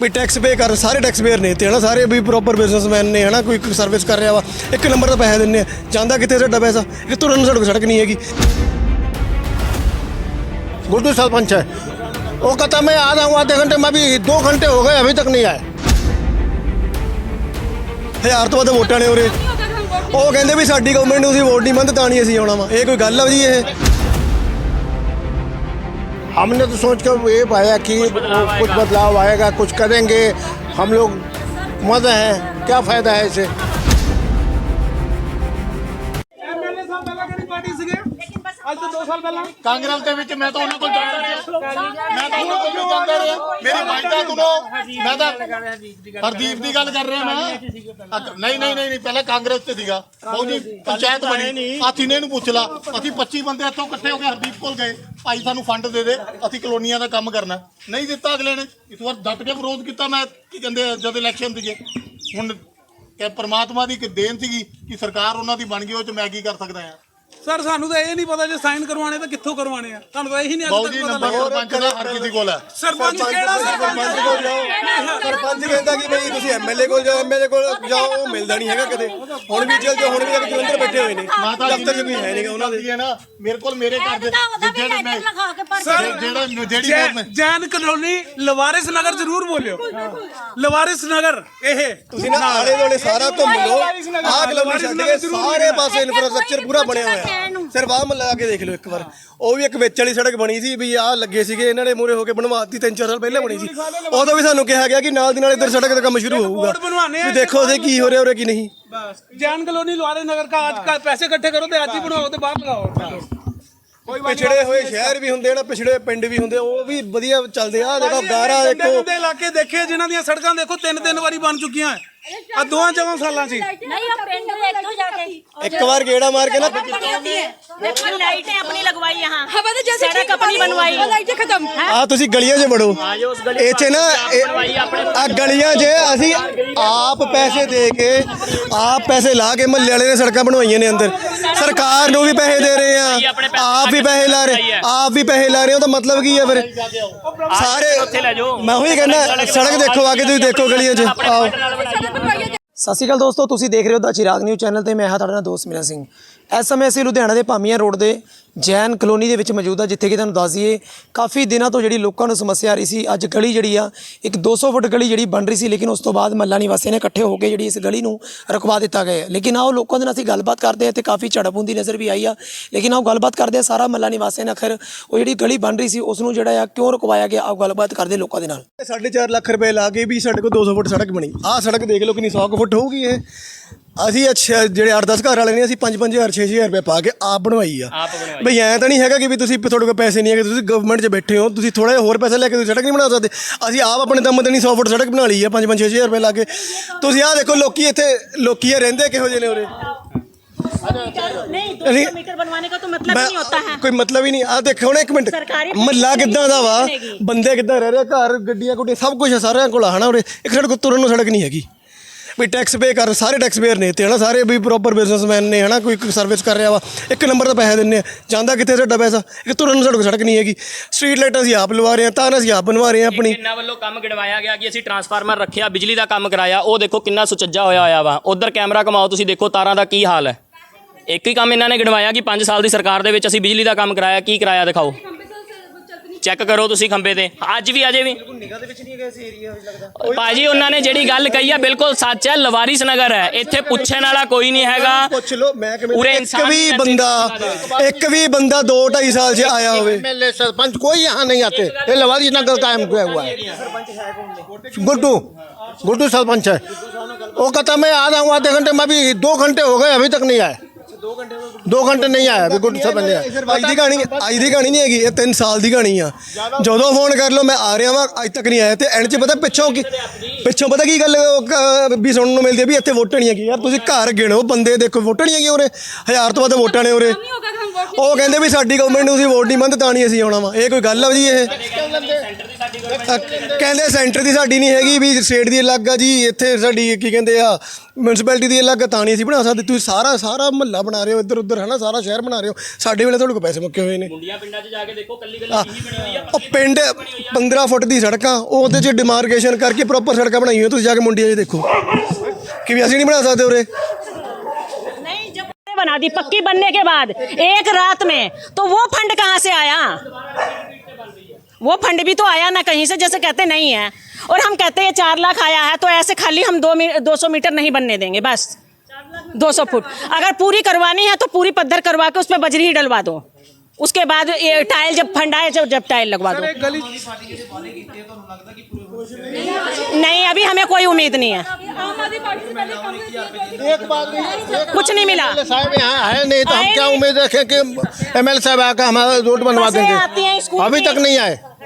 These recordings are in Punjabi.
ਵੀ ਟੈਕਸ ਪੇ ਕਰ ਸਾਰੇ ਟੈਕਸ ਪੇਅਰ ਨੇ ਤੇ ਹਨਾ ਸਾਰੇ ਵੀ ਪ੍ਰੋਪਰ ਬਿਜ਼ਨਸਮੈਨ ਨੇ ਹਨਾ ਕੋਈ ਸਰਵਿਸ ਕਰ ਰਿਹਾ ਵਾ ਇੱਕ ਨੰਬਰ ਦਾ ਪੈਸੇ ਦਿੰਨੇ ਆ ਜਾਂਦਾ ਕਿੱਥੇ ਸਾਡਾ ਪੈਸਾ ਕਿ ਤੁਰਨ ਨੂੰ ਸਾਡੇ ਕੋਲ ਸੜਕ ਨਹੀਂ ਹੈਗੀ गुड्डू सरपंच है वो कहता मैं आ रहा हूँ आधे घंटे में अभी दो घंटे हो गए अभी तक नहीं आए ਹਜ਼ਾਰ ਤੋਂ ਵੱਧ ਵੋਟਾਂ ਨੇ ਉਰੇ ਉਹ ਕਹਿੰਦੇ ਵੀ ਸਾਡੀ ਗਵਰਨਮੈਂਟ ਨੂੰ ਅਸੀਂ ਵੋਟ ਨਹੀਂ ਮੰਨਦੇ ਤਾਂ ਨਹੀਂ ਅਸੀਂ ਆਉਣਾ ਵਾ ਇਹ ਕੋਈ ਗੱਲ ਆ ਜੀ ਇਹ हमने तो सोच कर ये पाया कि कुछ बदलाव आएगा कुछ करेंगे हम लोग मजे हैं क्या फायदा है इसे 2 ਸਾਲ ਪਹਿਲਾਂ। ਕਾਂਗਰਸ ਦੇ ਵਿੱਚ ਮੈਂ ਤਾਂ ਉਹਨਾਂ ਕੋਲ ਜਾਂਦਾ ਰਿਹਾ। ਮੈਂ ਤਾਂ ਉਹਨਾਂ ਕੋਲ ਜਾਂਦਾ ਰਿਹਾ। ਮੇਰੀ ਵਾਇਦਾ ਸੁਣੋ ਮੈਂ ਤਾਂ ਹਰਦੀਪ ਦੀ ਗੱਲ ਕਰ ਰਿਹਾ ਮੈਂ। ਨਹੀਂ ਨਹੀਂ ਨਹੀਂ ਨਹੀਂ, ਪਹਿਲਾਂ ਕਾਂਗਰਸ ਤੇ ਸੀਗਾ। ਉਹ ਜੀ ਪੰਚਾਇਤ ਬਣੀ। ਸਾਥੀ ਨੇ ਇਹਨੂੰ ਪੁੱਛ ਲਾ। ਅਸੀਂ 25 ਬੰਦੇ ਇੱਥੋਂ ਇਕੱਠੇ ਹੋ ਕੇ ਹਰਦੀਪ ਕੋਲ ਗਏ। ਭਾਈ ਸਾਨੂੰ ਫੰਡ ਦੇ ਦੇ। ਅਸੀਂ ਕਲੋਨੀਆਂ ਦਾ ਕੰਮ ਕਰਨਾ। ਨਹੀਂ ਦਿੱਤਾ ਅਗਲੇ ਨੇ। ਇਸ ਵਾਰ ਡਟ ਕੇ ਵਿਰੋਧ ਕੀਤਾ ਮੈਂ। ਕੀ ਕਹਿੰਦੇ ਜਦ ਇਲੈਕਸ਼ਨ ਸੀਗੇ। ਹੁਣ ਕਿ ਪ੍ਰਮਾਤਮਾ ਦੀ ਇੱਕ ਦੇਣ ਸੀਗੀ ਕਿ ਸਰਕਾਰ ਉਹਨਾਂ ਦੀ ਬਣ ਗਈ ਉਹ ਚ ਮੈਂ ਕੀ ਕਰ ਸਕਦਾ ਆ ਸਰ ਸਾਨੂੰ ਤਾਂ ਇਹ ਨਹੀਂ ਪਤਾ ਜੇ ਸਾਈਨ ਕਰਵਾਉਣੇ ਤਾਂ ਕਿੱਥੋਂ ਕਰਵਾਉਣੇ ਆ? ਤੁਹਾਨੂੰ ਤਾਂ ਇਹੀ ਨਹੀਂ ਬਾਊ ਅੱਜ ਜੀ ਤੱਕ ਪਤਾ ਨੰਬਰ ਸਰਪੰਚ ਦਾ ਹਰ ਕਿਸੇ ਕੋਲ ਹੈ। ਸਰਪੰਚ ਕਿਹੜਾ ਸਰਪੰਚ ਕੋਲ ਜਾਓ। ਸਰਪੰਚ? ਕਹਿੰਦਾ ਕਿ ਬਈ ਤੁਸੀਂ ਐਮਐਲਏ ਕੋਲ ਜਾਓ ਐਮਐਲਏ ਕੋਲ ਜਾਓ ਉਹ ਮਿਲਦਾ ਨਹੀਂ ਹੈਗਾ ਕਦੇ ਹੁਣ ਵੀ ਚੱਲ ਜਾਓ ਹੁਣ ਵੀ ਜਾ ਕੇ ਜਲੰਧਰ ਬੈਠੇ ਹੋਏ ਨੇ। ਮਾਤਾ ਜੀ ਦਫ਼ਤਰ 'ਚ ਕੋਈ ਹੈ ਨਹੀਂਗਾ ਉਹਨਾਂ ਦੇ। ਹੈ ਨਾ? ਮੇਰੇ ਕੋਲ ਮੇਰੇ ਘਰ ਦੇ ਜਿਹੜੇ ਮੈਂ ਸਰ ਜਿਹੜਾ ਜਿਹੜੀ ਮੈਂ ਜੈਨ ਕਲੋਨੀ ਲਵਾਰਿਸ ਨਗਰ ਜ਼ਰੂਰ ਬੋਲਿਓ। ਲਵਾਰਿਸ ਨਗਰ ਇਹ ਤੁਸੀਂ ਨਾ ਆਲੇ ਦੋਲੇ ਸਾਰਾ ਘੁੰਮ ਲਓ। ਆਹ ਕਲੋਨੀ ਛੱਡ ਕੇ ਸਾਰੇ ਪਾਸੇ ਇਨਫਰਾਸਟ੍ਰਕਚਰ ਪੂਰਾ ਬਣਿਆ ਹੋਇਆ। ਹੋਇਆ ਸਿਰਫ ਆਹ ਮੱਲਾ ਆ ਕੇ ਦੇਖ ਲਓ ਇੱਕ ਵਾਰ। ਉਹ ਵੀ ਇੱਕ ਵਿੱਚ ਵਾਲੀ ਸੜਕ ਬਣੀ ਸੀ ਵੀ ਆਹ ਲੱਗੇ ਸੀਗੇ ਇਹਨਾਂ ਨੇ ਮੂਰੇ ਹੋ ਕੇ ਬਣਵਾ ਦਿੱਤੀ ਤਿੰਨ ਚਾਰ ਸਾਲ ਪਹਿਲਾਂ ਬਣੀ ਸੀ। ਉਦੋਂ ਵੀ ਸਾਨੂੰ ਕਿਹਾ ਗਿਆ ਕਿ ਨਾਲ ਦੀ ਨਾਲ ਇੱਧਰ ਸੜਕ ਦਾ ਕੰਮ ਸ਼ੁਰੂ ਹੋਊਗਾ। ਵੀ ਦੇਖੋ ਸੇ ਕੀ ਹੋ ਰਿਹਾ ਉਰੇ ਕੀ ਨਹੀਂ। ਬਸ। ਜੈਨ ਕਲੋਨੀ ਲੁਆਰੇ ਨਗਰ ਕਾ ਅੱਜ ਪੈਸੇ ਇਕੱਠੇ ਕਰੋ ਤੇ ਅੱਜ ਹੀ ਬਣਾਓ ਤੇ ਬਾਹਰ ਲਗਾਓ। ਪਿਛੜੇ ਹੋਏ ਸ਼ਹਿਰ ਵੀ ਹੁੰਦੇ ਨੇ ਪਿਛੜੇ ਪਿੰਡ ਵੀ ਹੁੰਦੇ ਉਹ ਵੀ ਵਧੀਆ ਚੱਲਦੇ ਆ। ਜਿਹੜਾ ਗਾਰਾ ਦੇਖੋ। ਦੇ ਇਲਾਕੇ ਦੇਖੇ ਜਿਨ੍ਹਾਂ ਦੀਆਂ ਸੜਕਾਂ ਦੇਖੋ ਤਿੰਨ ਤਿੰਨ ਵਾਰੀ ਬਣ ਚੁੱਕੀਆਂ ਆ ਆ ਦੋਹਾਂ ਜਵਾਂ ਸਾਲਾਂ 'ਚ ਨਹੀਂ ਉਹ ਪਿੰਡ ਦੇ ਇੱਥੋਂ ਜਾ ਕੇ। ਇੱਕ ਵਾਰ ਗੇੜਾ ਮਾਰ ਕੇ ਨਾ ਦੇਖੋ ਲਾਈਟیں ਆਪਣੀ ਲਗਵਾਈ ਯਹਾਂ ਹਵਾ ਤਾਂ ਜੈਸੇ ਸੜਕ ਆਪਣੀ ਬਣਵਾਈ ਲਾਈਟیں ਖਤਮ। ਆ ਤੁਸੀਂ ਗਲੀਆਂ 'ਚ ਮੜੋ ਇੱਥੇ ਨਾ ਆ ਗਲੀਆਂ 'ਚ ਅਸੀਂ ਆਪ ਪੈਸੇ ਦੇ ਕੇ ਆਪ ਪੈਸੇ ਲਾ ਕੇ ਮੱਲੇ ਵਾਲੇ ਨੇ ਸੜਕਾਂ ਬਣਵਾਈਆਂ ਨੇ ਅੰਦਰ। ਸਰਕਾਰ ਨੂੰ ਵੀ ਪੈਸੇ ਦੇ ਰਹੇ ਆਪ ਵੀ ਪੈਸੇ ਲਾ ਰਹੇ ਆਪ ਵੀ ਪੈਸੇ ਲਾ ਰਹੇ ਹੋ ਤਾਂ ਮਤਲਬ ਕੀ ਹੈ ਫਿਰ? ਸਾਰੇ ਮੈਂ ਉਹੀ ਕਹਿੰਦਾ ਸੜਕ ਦੇਖੋ ਆ ਕੇ ਤੁਸੀਂ ਦੇਖੋ ਗਲੀਆਂ 'ਚ। ਆਓ। ਸਤਿ ਸ਼੍ਰੀ ਅਕਾਲ ਦੋਸਤੋ ਤੁਸੀਂ ਦੇਖ ਰਹੇ ਹੋ ਦਾ ਚਿਰਾਗ ਨਿਊਜ਼ ਚੈਨਲ ਤੇ ਮੈਂ ਹਾਂ ਤੁਹਾਡਾ ਨਾਲ ਦੋਸਤ ਮਿਲਨ ਸਿੰਘ। ਇਸ ਸਮੇਂ ਅਸੀਂ ਲੁਧਿਆਣਾ ਦੇ ਭਾਮੀਆਂ ਰੋਡ ਦੇ ਜੈਨ ਕਲੋਨੀ ਦੇ ਵਿੱਚ ਮੌਜੂਦ ਆ ਜਿੱਥੇ ਕਿ ਤੁਹਾਨੂੰ ਦੱਸ ਦਈਏ ਕਾਫੀ ਦਿਨਾਂ ਤੋਂ ਜਿਹੜੀ ਲੋਕਾਂ ਨੂੰ ਸਮੱਸਿਆ ਆ ਰਹੀ ਸੀ ਅੱਜ ਗਲੀ ਜਿਹੜੀ ਆ ਇੱਕ 200 ਫੁੱਟ ਗਲੀ ਜਿਹੜੀ ਬਣ ਰਹੀ ਸੀ ਲੇਕਿਨ ਉਸ ਤੋਂ ਬਾਅਦ ਮੱਲਾ ਨਿਵਾਸੀਆਂ ਨੇ ਇਕੱਠੇ ਹੋ ਕੇ ਜਿਹੜੀ ਇਸ ਗਲੀ ਨੂੰ ਰੁਕਵਾ ਦਿੱਤਾ ਗਿਆ ਹੈ। ਲੇਕਿਨ ਆਓ ਲੋਕਾਂ ਦੇ ਨਾਲ ਅਸੀਂ ਗੱਲਬਾਤ ਕਰਦੇ ਆ ਤੇ ਕਾਫੀ ਝੜਪ ਹੁੰਦੀ ਨਜ਼ਰ ਵੀ ਆਈ ਆ। ਲੇਕਿਨ ਆਓ ਗੱਲਬਾਤ ਕਰਦੇ ਆ ਸਾਰਾ ਮੱਲਾ ਨਿਵਾਸੀਆਂ ਨੇ ਆਖਰ ਉਹ ਜਿਹੜੀ ਗਲੀ ਬਣ ਰਹੀ ਸੀ ਉਸ ਨੂੰ ਜਿਹੜਾ ਆ ਕਿਉਂ ਰੁਕਵਾਇਆ ਗਿਆ? ਆਓ ਗੱਲਬਾਤ ਕਰਦੇ ਲੋਕਾਂ ਦੇ ਨਾਲ। 4.5 ਲੱਖ ਰੁਪਏ ਲਾ ਕੇ ਵੀ ਸਾਡੇ ਕੋਲ 200 ਫੁੱਟ ਸੜਕ ਬਣੀ। ਆਹ ਸੜਕ ਦੇਖ ਲਓ ਕਿੰਨੀ 100 ਕੁ ਫੁੱਟ ਹੋਊਗੀ ਇਹ। ਅਸੀਂ ਅੱਛਾ ਜਿਹੜੇ 8-10 ਘਰ ਵਾਲੇ ਨੇ ਅਸੀਂ 5-5000 6-6000 ਰੁਪਏ ਪਾ ਕੇ ਆਪ ਬਣਵਾਈ ਆ। ਬਈ ਐਂ ਤਾਂ ਨਹੀਂ ਹੈਗਾ ਕਿ ਵੀ ਤੁਸੀਂ ਤੁਹਾਡੇ ਕੋਲ ਪੈਸੇ ਨਹੀਂ ਹੈਗੇ ਤੁਸੀਂ ਗਵਰਨਮੈਂਟ 'ਚ ਬੈਠੇ ਹੋ ਤੁਸੀਂ ਥੋੜਾ ਹੋਰ ਪੈਸੇ ਲੈ ਕੇ ਤੁਸੀਂ ਸੜਕ ਨਹੀਂ ਬਣਾ ਸਕਦੇ। ਅਸੀਂ ਆਪ ਆਪਣੇ ਦਮ ਤੇ ਨਹੀਂ 100 ਫੁੱਟ ਸੜਕ ਬਣਾ ਲਈ ਆ 5 5 6000 ਰੁਪਏ ਲਾ ਕੇ। ਤੁਸੀਂ ਆਹ ਦੇਖੋ ਲੋਕੀ ਇੱਥੇ ਲੋਕੀ ਆ ਰਹਿੰਦੇ ਕਿਹੋ ਜਿਹੇ ਨੇ ਉਰੇ? ਨਹੀਂ 200 ਮੀਟਰ ਬਣਵਾਉਣੇ ਦਾ ਤਾਂ ਮਤਲਬ ਨਹੀਂ ਹੁੰਦਾ ਹੈ। ਕੋਈ ਮਤਲਬ ਹੀ ਨਹੀਂ। ਆ ਦੇਖੋ ਹੁਣ ਇੱਕ ਮਿੰਟ। ਮੱਲਾ ਕਿੱਦਾਂ ਦਾ ਵਾ? ਬੰਦੇ ਕਿੱਦਾਂ ਰਹਿ ਰਹੇ ਘਰ ਗੱਡੀਆਂ ਗੁੱਡੀਆਂ ਸਭ ਕੁਝ ਸਾਰਿਆਂ ਕੋਲ ਆਣਾ ਉਰੇ? ਇੱਕ ਸੜਕ ਤੁਰਨ ਨੂੰ ਸੜਕ ਨਹੀਂ ਹੈਗੀ। ਵੀ ਟੈਕਸ ਪੇ ਕਰ, ਸਾਰੇ ਟੈਕਸ ਪੇਅਰ ਨੇ ਤੇ ਹਨਾ? ਸਾਰੇ ਵੀ ਪ੍ਰੋਪਰ ਬਿਜ਼ਨਸਮੈਨ ਨੇ, ਹਨਾ? ਕੋਈ ਸਰਵਿਸ ਕਰ ਰਿਹਾ ਵਾ, ਇੱਕ ਨੰਬਰ ਦਾ ਪੈਸਾ ਦਿੰਨੇ ਆ। ਜਾਂਦਾ ਕਿੱਥੇ ਸਾਡਾ ਪੈਸਾ? ਇੱਕ ਤੁਰਨ ਨੂੰ ਸੜਕ ਨਹੀਂ ਹੈਗੀ। ਸਟਰੀਟ ਲਾਈਟਾਂ ਅਸੀਂ ਆਪ ਲਵਾ ਰਹੇ ਹਾਂ, ਤਾਂ ਅਸੀਂ ਆਪ ਬਣਵਾ ਰਹੇ ਹਾਂ ਆਪਣੀ। ਇਹਨਾਂ ਵੱਲੋਂ ਕੰਮ ਗਿਣਵਾਇਆ ਗਿਆ ਕਿ ਅਸੀਂ ਟਰਾਂਸਫਾਰਮਰ ਰੱਖਿਆ, ਬਿਜਲੀ ਦਾ ਕੰਮ ਕਰਾਇਆ, ਉਹ ਦੇਖੋ ਕਿੰਨਾ ਸੁਚੱਜਾ ਹੋਇਆ ਹੋਇਆ ਵਾ। ਉਧਰ ਕੈਮਰਾ ਕਮਾਓ ਤੁਸੀਂ ਦੇਖੋ ਤਾਰਾਂ ਦਾ ਕੀ ਹਾਲ ਹੈ। ਇੱਕ ਹੀ ਕੰਮ ਇਹਨਾਂ ਨੇ ਗਿਣਵਾਇਆ ਕਿ 5 ਸਾਲ ਦੀ ਸਰਕਾਰ ਦੇ ਵਿੱਚ ਅਸੀਂ ਬਿਜਲੀ ਦਾ ਕੰਮ ਕਰਾਇਆ, ਕੀ ਕਰਾਇਆ ਦਿਖਾਓ। ਚੈੱਕ ਕਰੋ ਤੁਸੀਂ ਖੰਬੇ ਤੇ ਅੱਜ ਵੀ ਅਜੇ ਵੀ ਨਿਗਾਹ ਉਹਨਾਂ ਨੇ ਜਿਹੜੀ ਗੱਲ ਕਹੀ ਆ ਬਿਲਕੁਲ ਸੱਚ ਹੈ ਲਵਾਰਿਸ ਨਗਰ ਹੈ ਇੱਥੇ ਪੁੱਛਣ ਵਾਲਾ ਕੋਈ ਨਹੀਂ ਹੈਗਾ ਪੁੱਛ ਮੈਂ ਇੱਕ ਵੀ ਬੰਦਾ ਇੱਕ भी बंदा दो ढाई साल ਆਇਆ आया हुए एमएलए सरपंच कोई यहाँ नहीं आते ये लवारिस नगर कायम किया हुआ है गुड्डू गुड्डू सरपंच है वो कहता मैं आ रहा हूँ आधे घंटे में अभी दो घंटे हो गए अभी तक ਦੋ ਘੰਟੇ ਨਹੀਂ ਆਇਆ ਵੀ ਗੁੱਡ ਸਾਹਿਬ ਬੰਦੇ ਅੱਜ ਦੀ ਕਹਾਣੀ ਅੱਜ ਦੀ ਕਹਾਣੀ ਨਹੀਂ ਹੈਗੀ ਇਹ ਤਿੰਨ ਸਾਲ ਦੀ ਕਹਾਣੀ ਆ। ਜਦੋਂ ਫੋਨ ਕਰ ਲਓ ਮੈਂ ਆ ਰਿਹਾ ਵਾਂ ਅੱਜ ਤੱਕ ਨਹੀਂ ਆਇਆ। ਤੇ ਐਂਡ 'ਚ ਪਤਾ ਪਿੱਛੋਂ ਕੀ ਪਿੱਛੋਂ ਪਤਾ ਕੀ ਗੱਲ ਵੀ ਸੁਣਨ ਨੂੰ ਮਿਲਦੀ ਆ ਵੀ ਇੱਥੇ ਵੋਟਾਂ ਨਹੀਂ ਹੈਗੀ ਯਾਰ ਤੁਸੀਂ ਘਰ ਗਿਣੋ ਬੰਦੇ ਦੇਖੋ ਵੋਟਾਂ ਨਹੀਂ ਹੈਗੀ ਉਰੇ। ਹਜ਼ਾਰ ਤੋਂ ਵੱਧ ਵੋਟਾਂ ਨੇ ਉਰੇ। ਉਹ ਕਹਿੰਦੇ ਵੀ ਸਾਡੀ ਗਵਰਨਮੈਂਟ ਨੂੰ ਤੁਸੀਂ ਵੋਟ ਨਹੀਂ ਮੰਨਦੇ ਤਾਂ ਨਹੀਂ ਅਸੀਂ ਆਉਣਾ ਵਾ। ਇਹ ਕੋਈ ਗੱਲ ਆ ਜੀ ਇਹ? ਅ, ਕਹਿੰਦੇ ਸੈਂਟਰ ਦੀ ਸਾਡੀ ਨਹੀਂ ਹੈਗੀ ਵੀ ਸਟੇਟ ਦੀ ਅਲੱਗ ਆ ਜੀ ਇੱਥੇ ਸਾਡੀ ਕੀ ਕਹਿੰਦੇ ਆ ਮਿਊਨਿਸਪੈਲਿਟੀ ਦੀ ਅਲੱਗ ਆ, ਤਾਂ ਨਹੀਂ ਅਸੀਂ ਬਣਾ ਸਕਦੇ ਤੁਸੀਂ ਸਾਰਾ ਸਾਰਾ ਮਹੱਲਾ ਬਣਾ ਰਹੇ ਹੋ ਇੱਧਰ ਉੱਧਰ ਹੈ ਨਾ ਸਾਰਾ ਸ਼ਹਿਰ ਬਣਾ ਰਹੇ ਹੋ ਸਾਡੇ ਵੇਲੇ ਤੁਹਾਡੇ ਕੋਲ ਪੈਸੇ ਮੁੱਕੇ ਹੋਏ ਨੇ ਮੁੰਡੀਆਂ ਪਿੰਡਾਂ 'ਚ ਜਾ ਕੇ ਦੇਖੋ ਕੱਲੀ ਕੱਲੀ ਆ, ਚੀਜ਼ ਬਣੀ ਹੋਈ ਆ ਉਹ ਪਿੰਡ 15 ਫੁੱਟ ਦੀ ਸੜਕਾਂ ਉਹ ਉਹਦੇ 'ਚ ਡਿਮਾਰਕੇਸ਼ਨ ਕਰਕੇ ਪ੍ਰੋਪਰ ਸੜਕਾਂ ਬਣਾਈ ਹੋਈਆਂ ਤੁਸੀਂ ਜਾ ਕੇ ਮੁੰਡੀਆਂ 'ਚ ਦੇਖੋ ਕਿ ਵੀ ਅਸੀਂ ਨਹੀਂ ਬਣਾ ਸਕਦੇ ਉਰੇ नहीं जब बना दी पक्की बनने के बाद एक रात में तो वो फंड कहाँ से आया वो फंड भी तो आया ना कहीं से जैसे कहते नहीं है। और हम कहते हैं चार लाख आया है तो ऐसे खाली हम दो दो सौ मीटर नहीं बनने देंगे बस। दो सौ फुट। अगर पूरी करवानी है तो पूरी पद्धर करवा के उसमें बजरी ही डलवा दो। उसके बाद ये टाइल जब फंडाए जब जब टाइल लगवा दो। नहीं अभी हमें कोई उम्मीद नहीं है। एक बात नहीं कुछ नहीं मिला। साहब यहाँ है नहीं तो हम क्या उम्मीद रखें कि एमएल साहब आकर हमारा रोड बनवा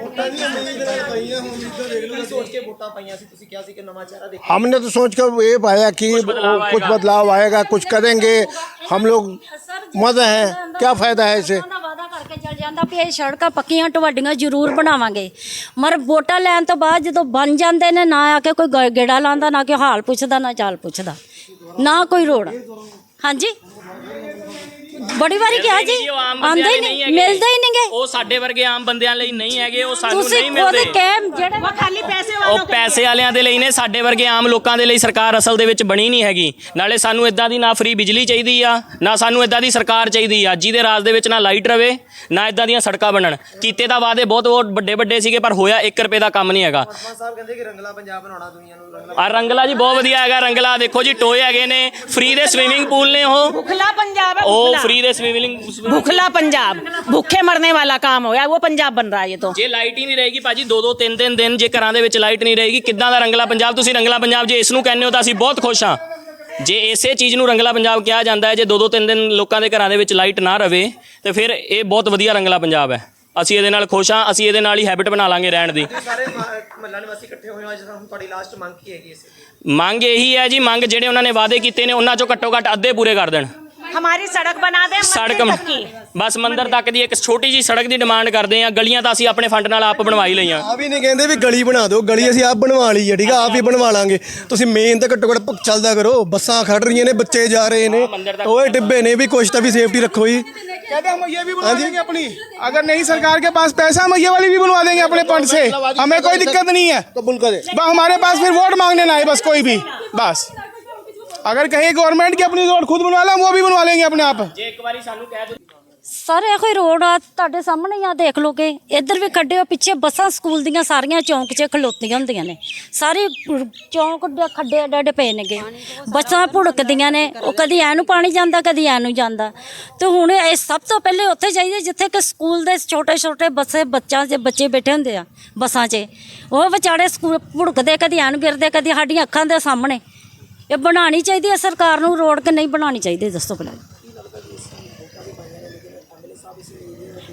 बसें आती हैं देंगे स्कूल अभी की। तक नहीं आए हमने तो सोच कर ये पाया कि बदलाव कुछ आएगा। बदलाव आएगा कुछ करेंगे हम लोग मजे हैं क्या फायदा है इसे ਉਹਨਾਂ ਵਾਅਦਾ ਕਰਕੇ ਚੱਲ ਜਾਂਦਾ ਵੀ ਇਹ ਸੜਕਾਂ ਪੱਕੀਆਂ ਤੁਹਾਡੀਆਂ ਜ਼ਰੂਰ ਬਣਾਵਾਂਗੇ ਮਰ ਵੋਟਾਂ ਲੈਣ ਤੋਂ ਬਾਅਦ ਜਦੋਂ ਬਣ ਜਾਂਦੇ ਨੇ ਨਾ ਆ ਕੇ ਕੋਈ ਗ- ਗੇੜਾ ਲਾਉਂਦਾ ਨਾ ਕਿ ਹਾਲ ਪੁੱਛਦਾ ਨਾ ਚਾਲ ਪੁੱਛਦਾ ਨਾ ਕੋਈ ਰੋੜ ਹਾਂਜੀ ਬੜੀ ਵਾਰੀ ਕਿਹਾ ਜੀ ਵੀਡੀਓ ਨਹੀਂ ਨਹੀਂ ਹੀ ਨਹੀਂਗੇ। ਉਹ ਸਾਡੇ ਵਰਗੇ ਆਮ ਬੰਦਿਆਂ ਲਈ ਨਹੀਂ ਹੈਗੇ ਉਹ ਸਾਨੂੰ ਤੁਸੀਂ ਨਹੀਂ ਖੁਦ ਮਿਲਦੇ। ਕਹਿ ਜਿਹੜਾ ਉਹ ਖਾਲੀ ਪੈਸੇ ਉਹ ਪੈਸੇ ਵਾਲਿਆਂ ਦੇ ਲਈ ਨੇ ਸਾਡੇ ਵਰਗੇ ਆਮ ਲੋਕਾਂ ਦੇ ਲਈ ਸਰਕਾਰ ਅਸਲ ਦੇ ਵਿੱਚ ਬਣੀ ਨਹੀਂ ਹੈਗੀ। ਨਾਲੇ ਸਾਨੂੰ ਇਦਾਂ ਦੀ ਨਾ ਫ੍ਰੀ ਬਿਜਲੀ ਚਾਹੀਦੀ ਆ ਨਾ ਸਾਨੂੰ ਇਦਾਂ ਦੀ ਸਰਕਾਰ ਚਾਹੀਦੀ ਆ ਜਿਹਦੇ ਰਾਜ ਦੇ ਵਿੱਚ ਨਾ ਲਾਈਟ ਰਵੇ ਨਾ ਇਦਾਂ ਦੀਆਂ ਸੜਕਾਂ ਬਣਨ। ਕੀਤੇ ਦਾ ਵਾਅਦੇ ਬਹੁਤ ਬਹੁਤ ਵੱਡੇ ਵੱਡੇ ਸੀਗੇ ਪਰ ਹੋਇਆ 1 ਰੁਪਏ ਦਾ ਕੰਮ ਨਹੀਂ ਹੈਗਾ। ਰੰਗਲਾ ਆ ਰੰਗਲਾ ਜੀ ਬਹੁਤ ਵਧੀਆ ਹੈਗਾ ਰੰਗਲਾ ਦੇਖੋ ਜੀ ਟੋਏ ਹੈਗੇ ਨੇ ਫਰੀ ਦੇ ਸਵਿਮਿੰਗ ਪੂਲ ਨੇ ਉਹ। ਫ੍ਰੀ ਦੇ ਸਵੀਮਿੰਗ भूखला पंजाब भूखे मरने वाला काम हो गया वो पंजाब बन रहा है ये तो ਜੇ ਲਾਈਟ ਹੀ ਨਹੀਂ ਰਹੇਗੀ ਭਾਜੀ ਦੋ ਦੋ ਤਿੰਨ ਤਿੰਨ ਦਿਨ ਜੇ ਘਰਾਂ ਦੇ ਵਿੱਚ ਲਾਈਟ ਨਹੀਂ ਰਹੇਗੀ ਕਿੱਦਾਂ ਦਾ ਰੰਗਲਾ ਪੰਜਾਬ ਤੁਸੀਂ ਰੰਗਲਾ ਪੰਜਾਬ ਜੇ ਇਸ ਨੂੰ ਕਹਿੰਦੇ ਹੋ ਤਾਂ ਅਸੀਂ ਬਹੁਤ ਖੁਸ਼ ਹਾਂ ਜੇ ਇਸੇ ਚੀਜ਼ ਨੂੰ ਰੰਗਲਾ ਪੰਜਾਬ ਕਿਹਾ ਜਾਂਦਾ ਹੈ ਜੇ ਦੋ ਦੋ ਤਿੰਨ ਦਿਨ ਲੋਕਾਂ ਦੇ ਘਰਾਂ ਦੇ ਵਿੱਚ ਲਾਈਟ ਨਾ ਰਵੇ ਤੇ ਫਿਰ ਇਹ ਬਹੁਤ ਵਧੀਆ ਰੰਗਲਾ ਪੰਜਾਬ ਹੈ ਅਸੀਂ ਇਹਦੇ ਨਾਲ ਖੁਸ਼ ਹਾਂ ਅਸੀਂ ਇਹਦੇ ਨਾਲ ਹੀ ਹੈਬਿਟ ਬਣਾ ਲਾਂਗੇ ਰਹਿਣ ਦੀ ਸਾਰੇ ਮਹੱਲਾ ਨਿਵਾਸੀ ਇਕੱਠੇ ਹੋਏ ਹੋ ਅੱਜ ਹੁਣ ਤੁਹਾਡੀ ਲਾਸਟ ਮੰਗ ਕੀ ਹੈਗੀ ਇਸ ਦੀ ਮੰਗ ਇਹੀ ਹੈ ਜੀ ਮੰਗ ਜਿਹੜੇ ਉਹਨਾਂ ਨੇ ਵਾਅਦੇ ਕੀਤੇ ਨੇ ਉਹਨਾਂ ਚੋਂ ਘੱਟੋ ਘੱਟ ਅੱਧੇ ਪੂਰੇ ਕਰ ਦੇਣ हमारी सड़क बना दे ਸੜਕ मंदिर तक की ਬਸ ਮੰਦਰ ਤੱਕ ਦੀ ਇੱਕ ਛੋਟੀ ਜੀ ਸੜਕ ਦੀ ਡਿਮਾਂਡ ਕਰਦੇ ਆ ਗਲੀਆਂ ਤਾਂ ਅਸੀਂ ਆਪਣੇ ਫੰਡ ਨਾਲ ਆਪ ਬਣਵਾਈ ਲਈਆਂ ਆ ਵੀ ਨਹੀਂ ਕਹਿੰਦੇ ਵੀ ਗਲੀ ਬਣਾ ਦਿਓ ਗਲੀ ਅਸੀਂ ਆਪ ਬਣਵਾ ਲਈ ਹੈ ਠੀਕ ਆ ਆਪ ਹੀ ਬਣਵਾ ਲਾਂਗੇ ਤੁਸੀਂ ਮੇਨ ਤਾਂ ਘੱਟੋ ਘੱਟ ਪ- ਚੱਲਦਾ ਕਰੋ ਬੱਸਾਂ ਖੜ ਰਹੀਆਂ ਨੇ ਬੱਚੇ ਜਾ ਰਹੇ ਨੇ ਓਏ ਟਿੱਬੇ ਨੇ ਵੀ ਕੁਛ ਤਾਂ ਵੀ ਸੇਫਟੀ ਰੱਖੋ ਜੀ कहते हम ये भी बनवा देंगे अपनी अगर नहीं सरकार के पास पैसा हम ये वाली भी बनवा देंगे अपने फंड से हमें कोई दिक्कत नहीं है कबूल करे बस हमारे पास फिर वोट मांगने ना आए बस कोई भी बस अगर कहीं गवर्नमेंट की अपनी रोड खुद बनवा लें हम वो भी बनवा लेंगे अपने आप ਜੇ ਇੱਕ ਵਾਰੀ ਸਾਨੂੰ ਕਹਿ ਦਿਓ ਸਰ ਇਹ ਕੋਈ ਰੋਡ ਆ ਤੁਹਾਡੇ ਸਾਹਮਣੇ ਹੀ ਆ ਦੇਖ ਲੋਗੇ ਇੱਧਰ ਵੀ ਕੱਢੇ ਹੋ ਪਿੱਛੇ ਬੱਸਾਂ ਸਕੂਲ ਦੀਆਂ ਸਾਰੀਆਂ ਚੌਂਕ 'ਚ ਖਲੋਤੀਆਂ ਹੁੰਦੀਆਂ ਨੇ ਸਾਰੇ ਚੌਂਕ ਦੇ ਖੱਡੇ ਅੱਡ ਅੱਡ ਪਏ ਨੇਗੇ ਬੱਸਾਂ ਭੁੜਕਦੀਆਂ ਨੇ ਉਹ ਕਦੀ ਐ ਨੂੰ ਪਾਣੀ ਜਾਂਦਾ ਕਦੀ ਐ ਨੂੰ ਜਾਂਦਾ ਤੇ ਹੁਣ ਇਹ ਸਭ ਤੋਂ ਪਹਿਲੇ ਉੱਥੇ ਚਾਹੀਦੇ ਜਿੱਥੇ ਕਿ ਸਕੂਲ ਦੇ ਛੋਟੇ ਛੋਟੇ ਬੱਸੇ ਬੱਚਾ ਦੇ ਬੱਚੇ ਬੈਠੇ ਹੁੰਦੇ ਆ ਬੱਸਾਂ 'ਚ ਉਹ ਵਿਚਾਰੇ ਸਕੂਲ ਭੁੜਕਦੇ ਕਦੀ ਐ ਨੂੰ ਗਿਰਦੇ ਕਦੀ ਸਾਡੀਆਂ ਅੱਖਾਂ ਦੇ ਸਾਹਮਣੇ ਇਹ ਬਣਾਉਣੀ ਚਾਹੀਦੀ ਹੈ ਸਰਕਾਰ ਨੂੰ ਰੋਡ ਕਿ ਨਹੀਂ ਬਣਾਉਣੀ ਚਾਹੀਦੀ, ਦੱਸੋ ਪਹਿਲਾਂ।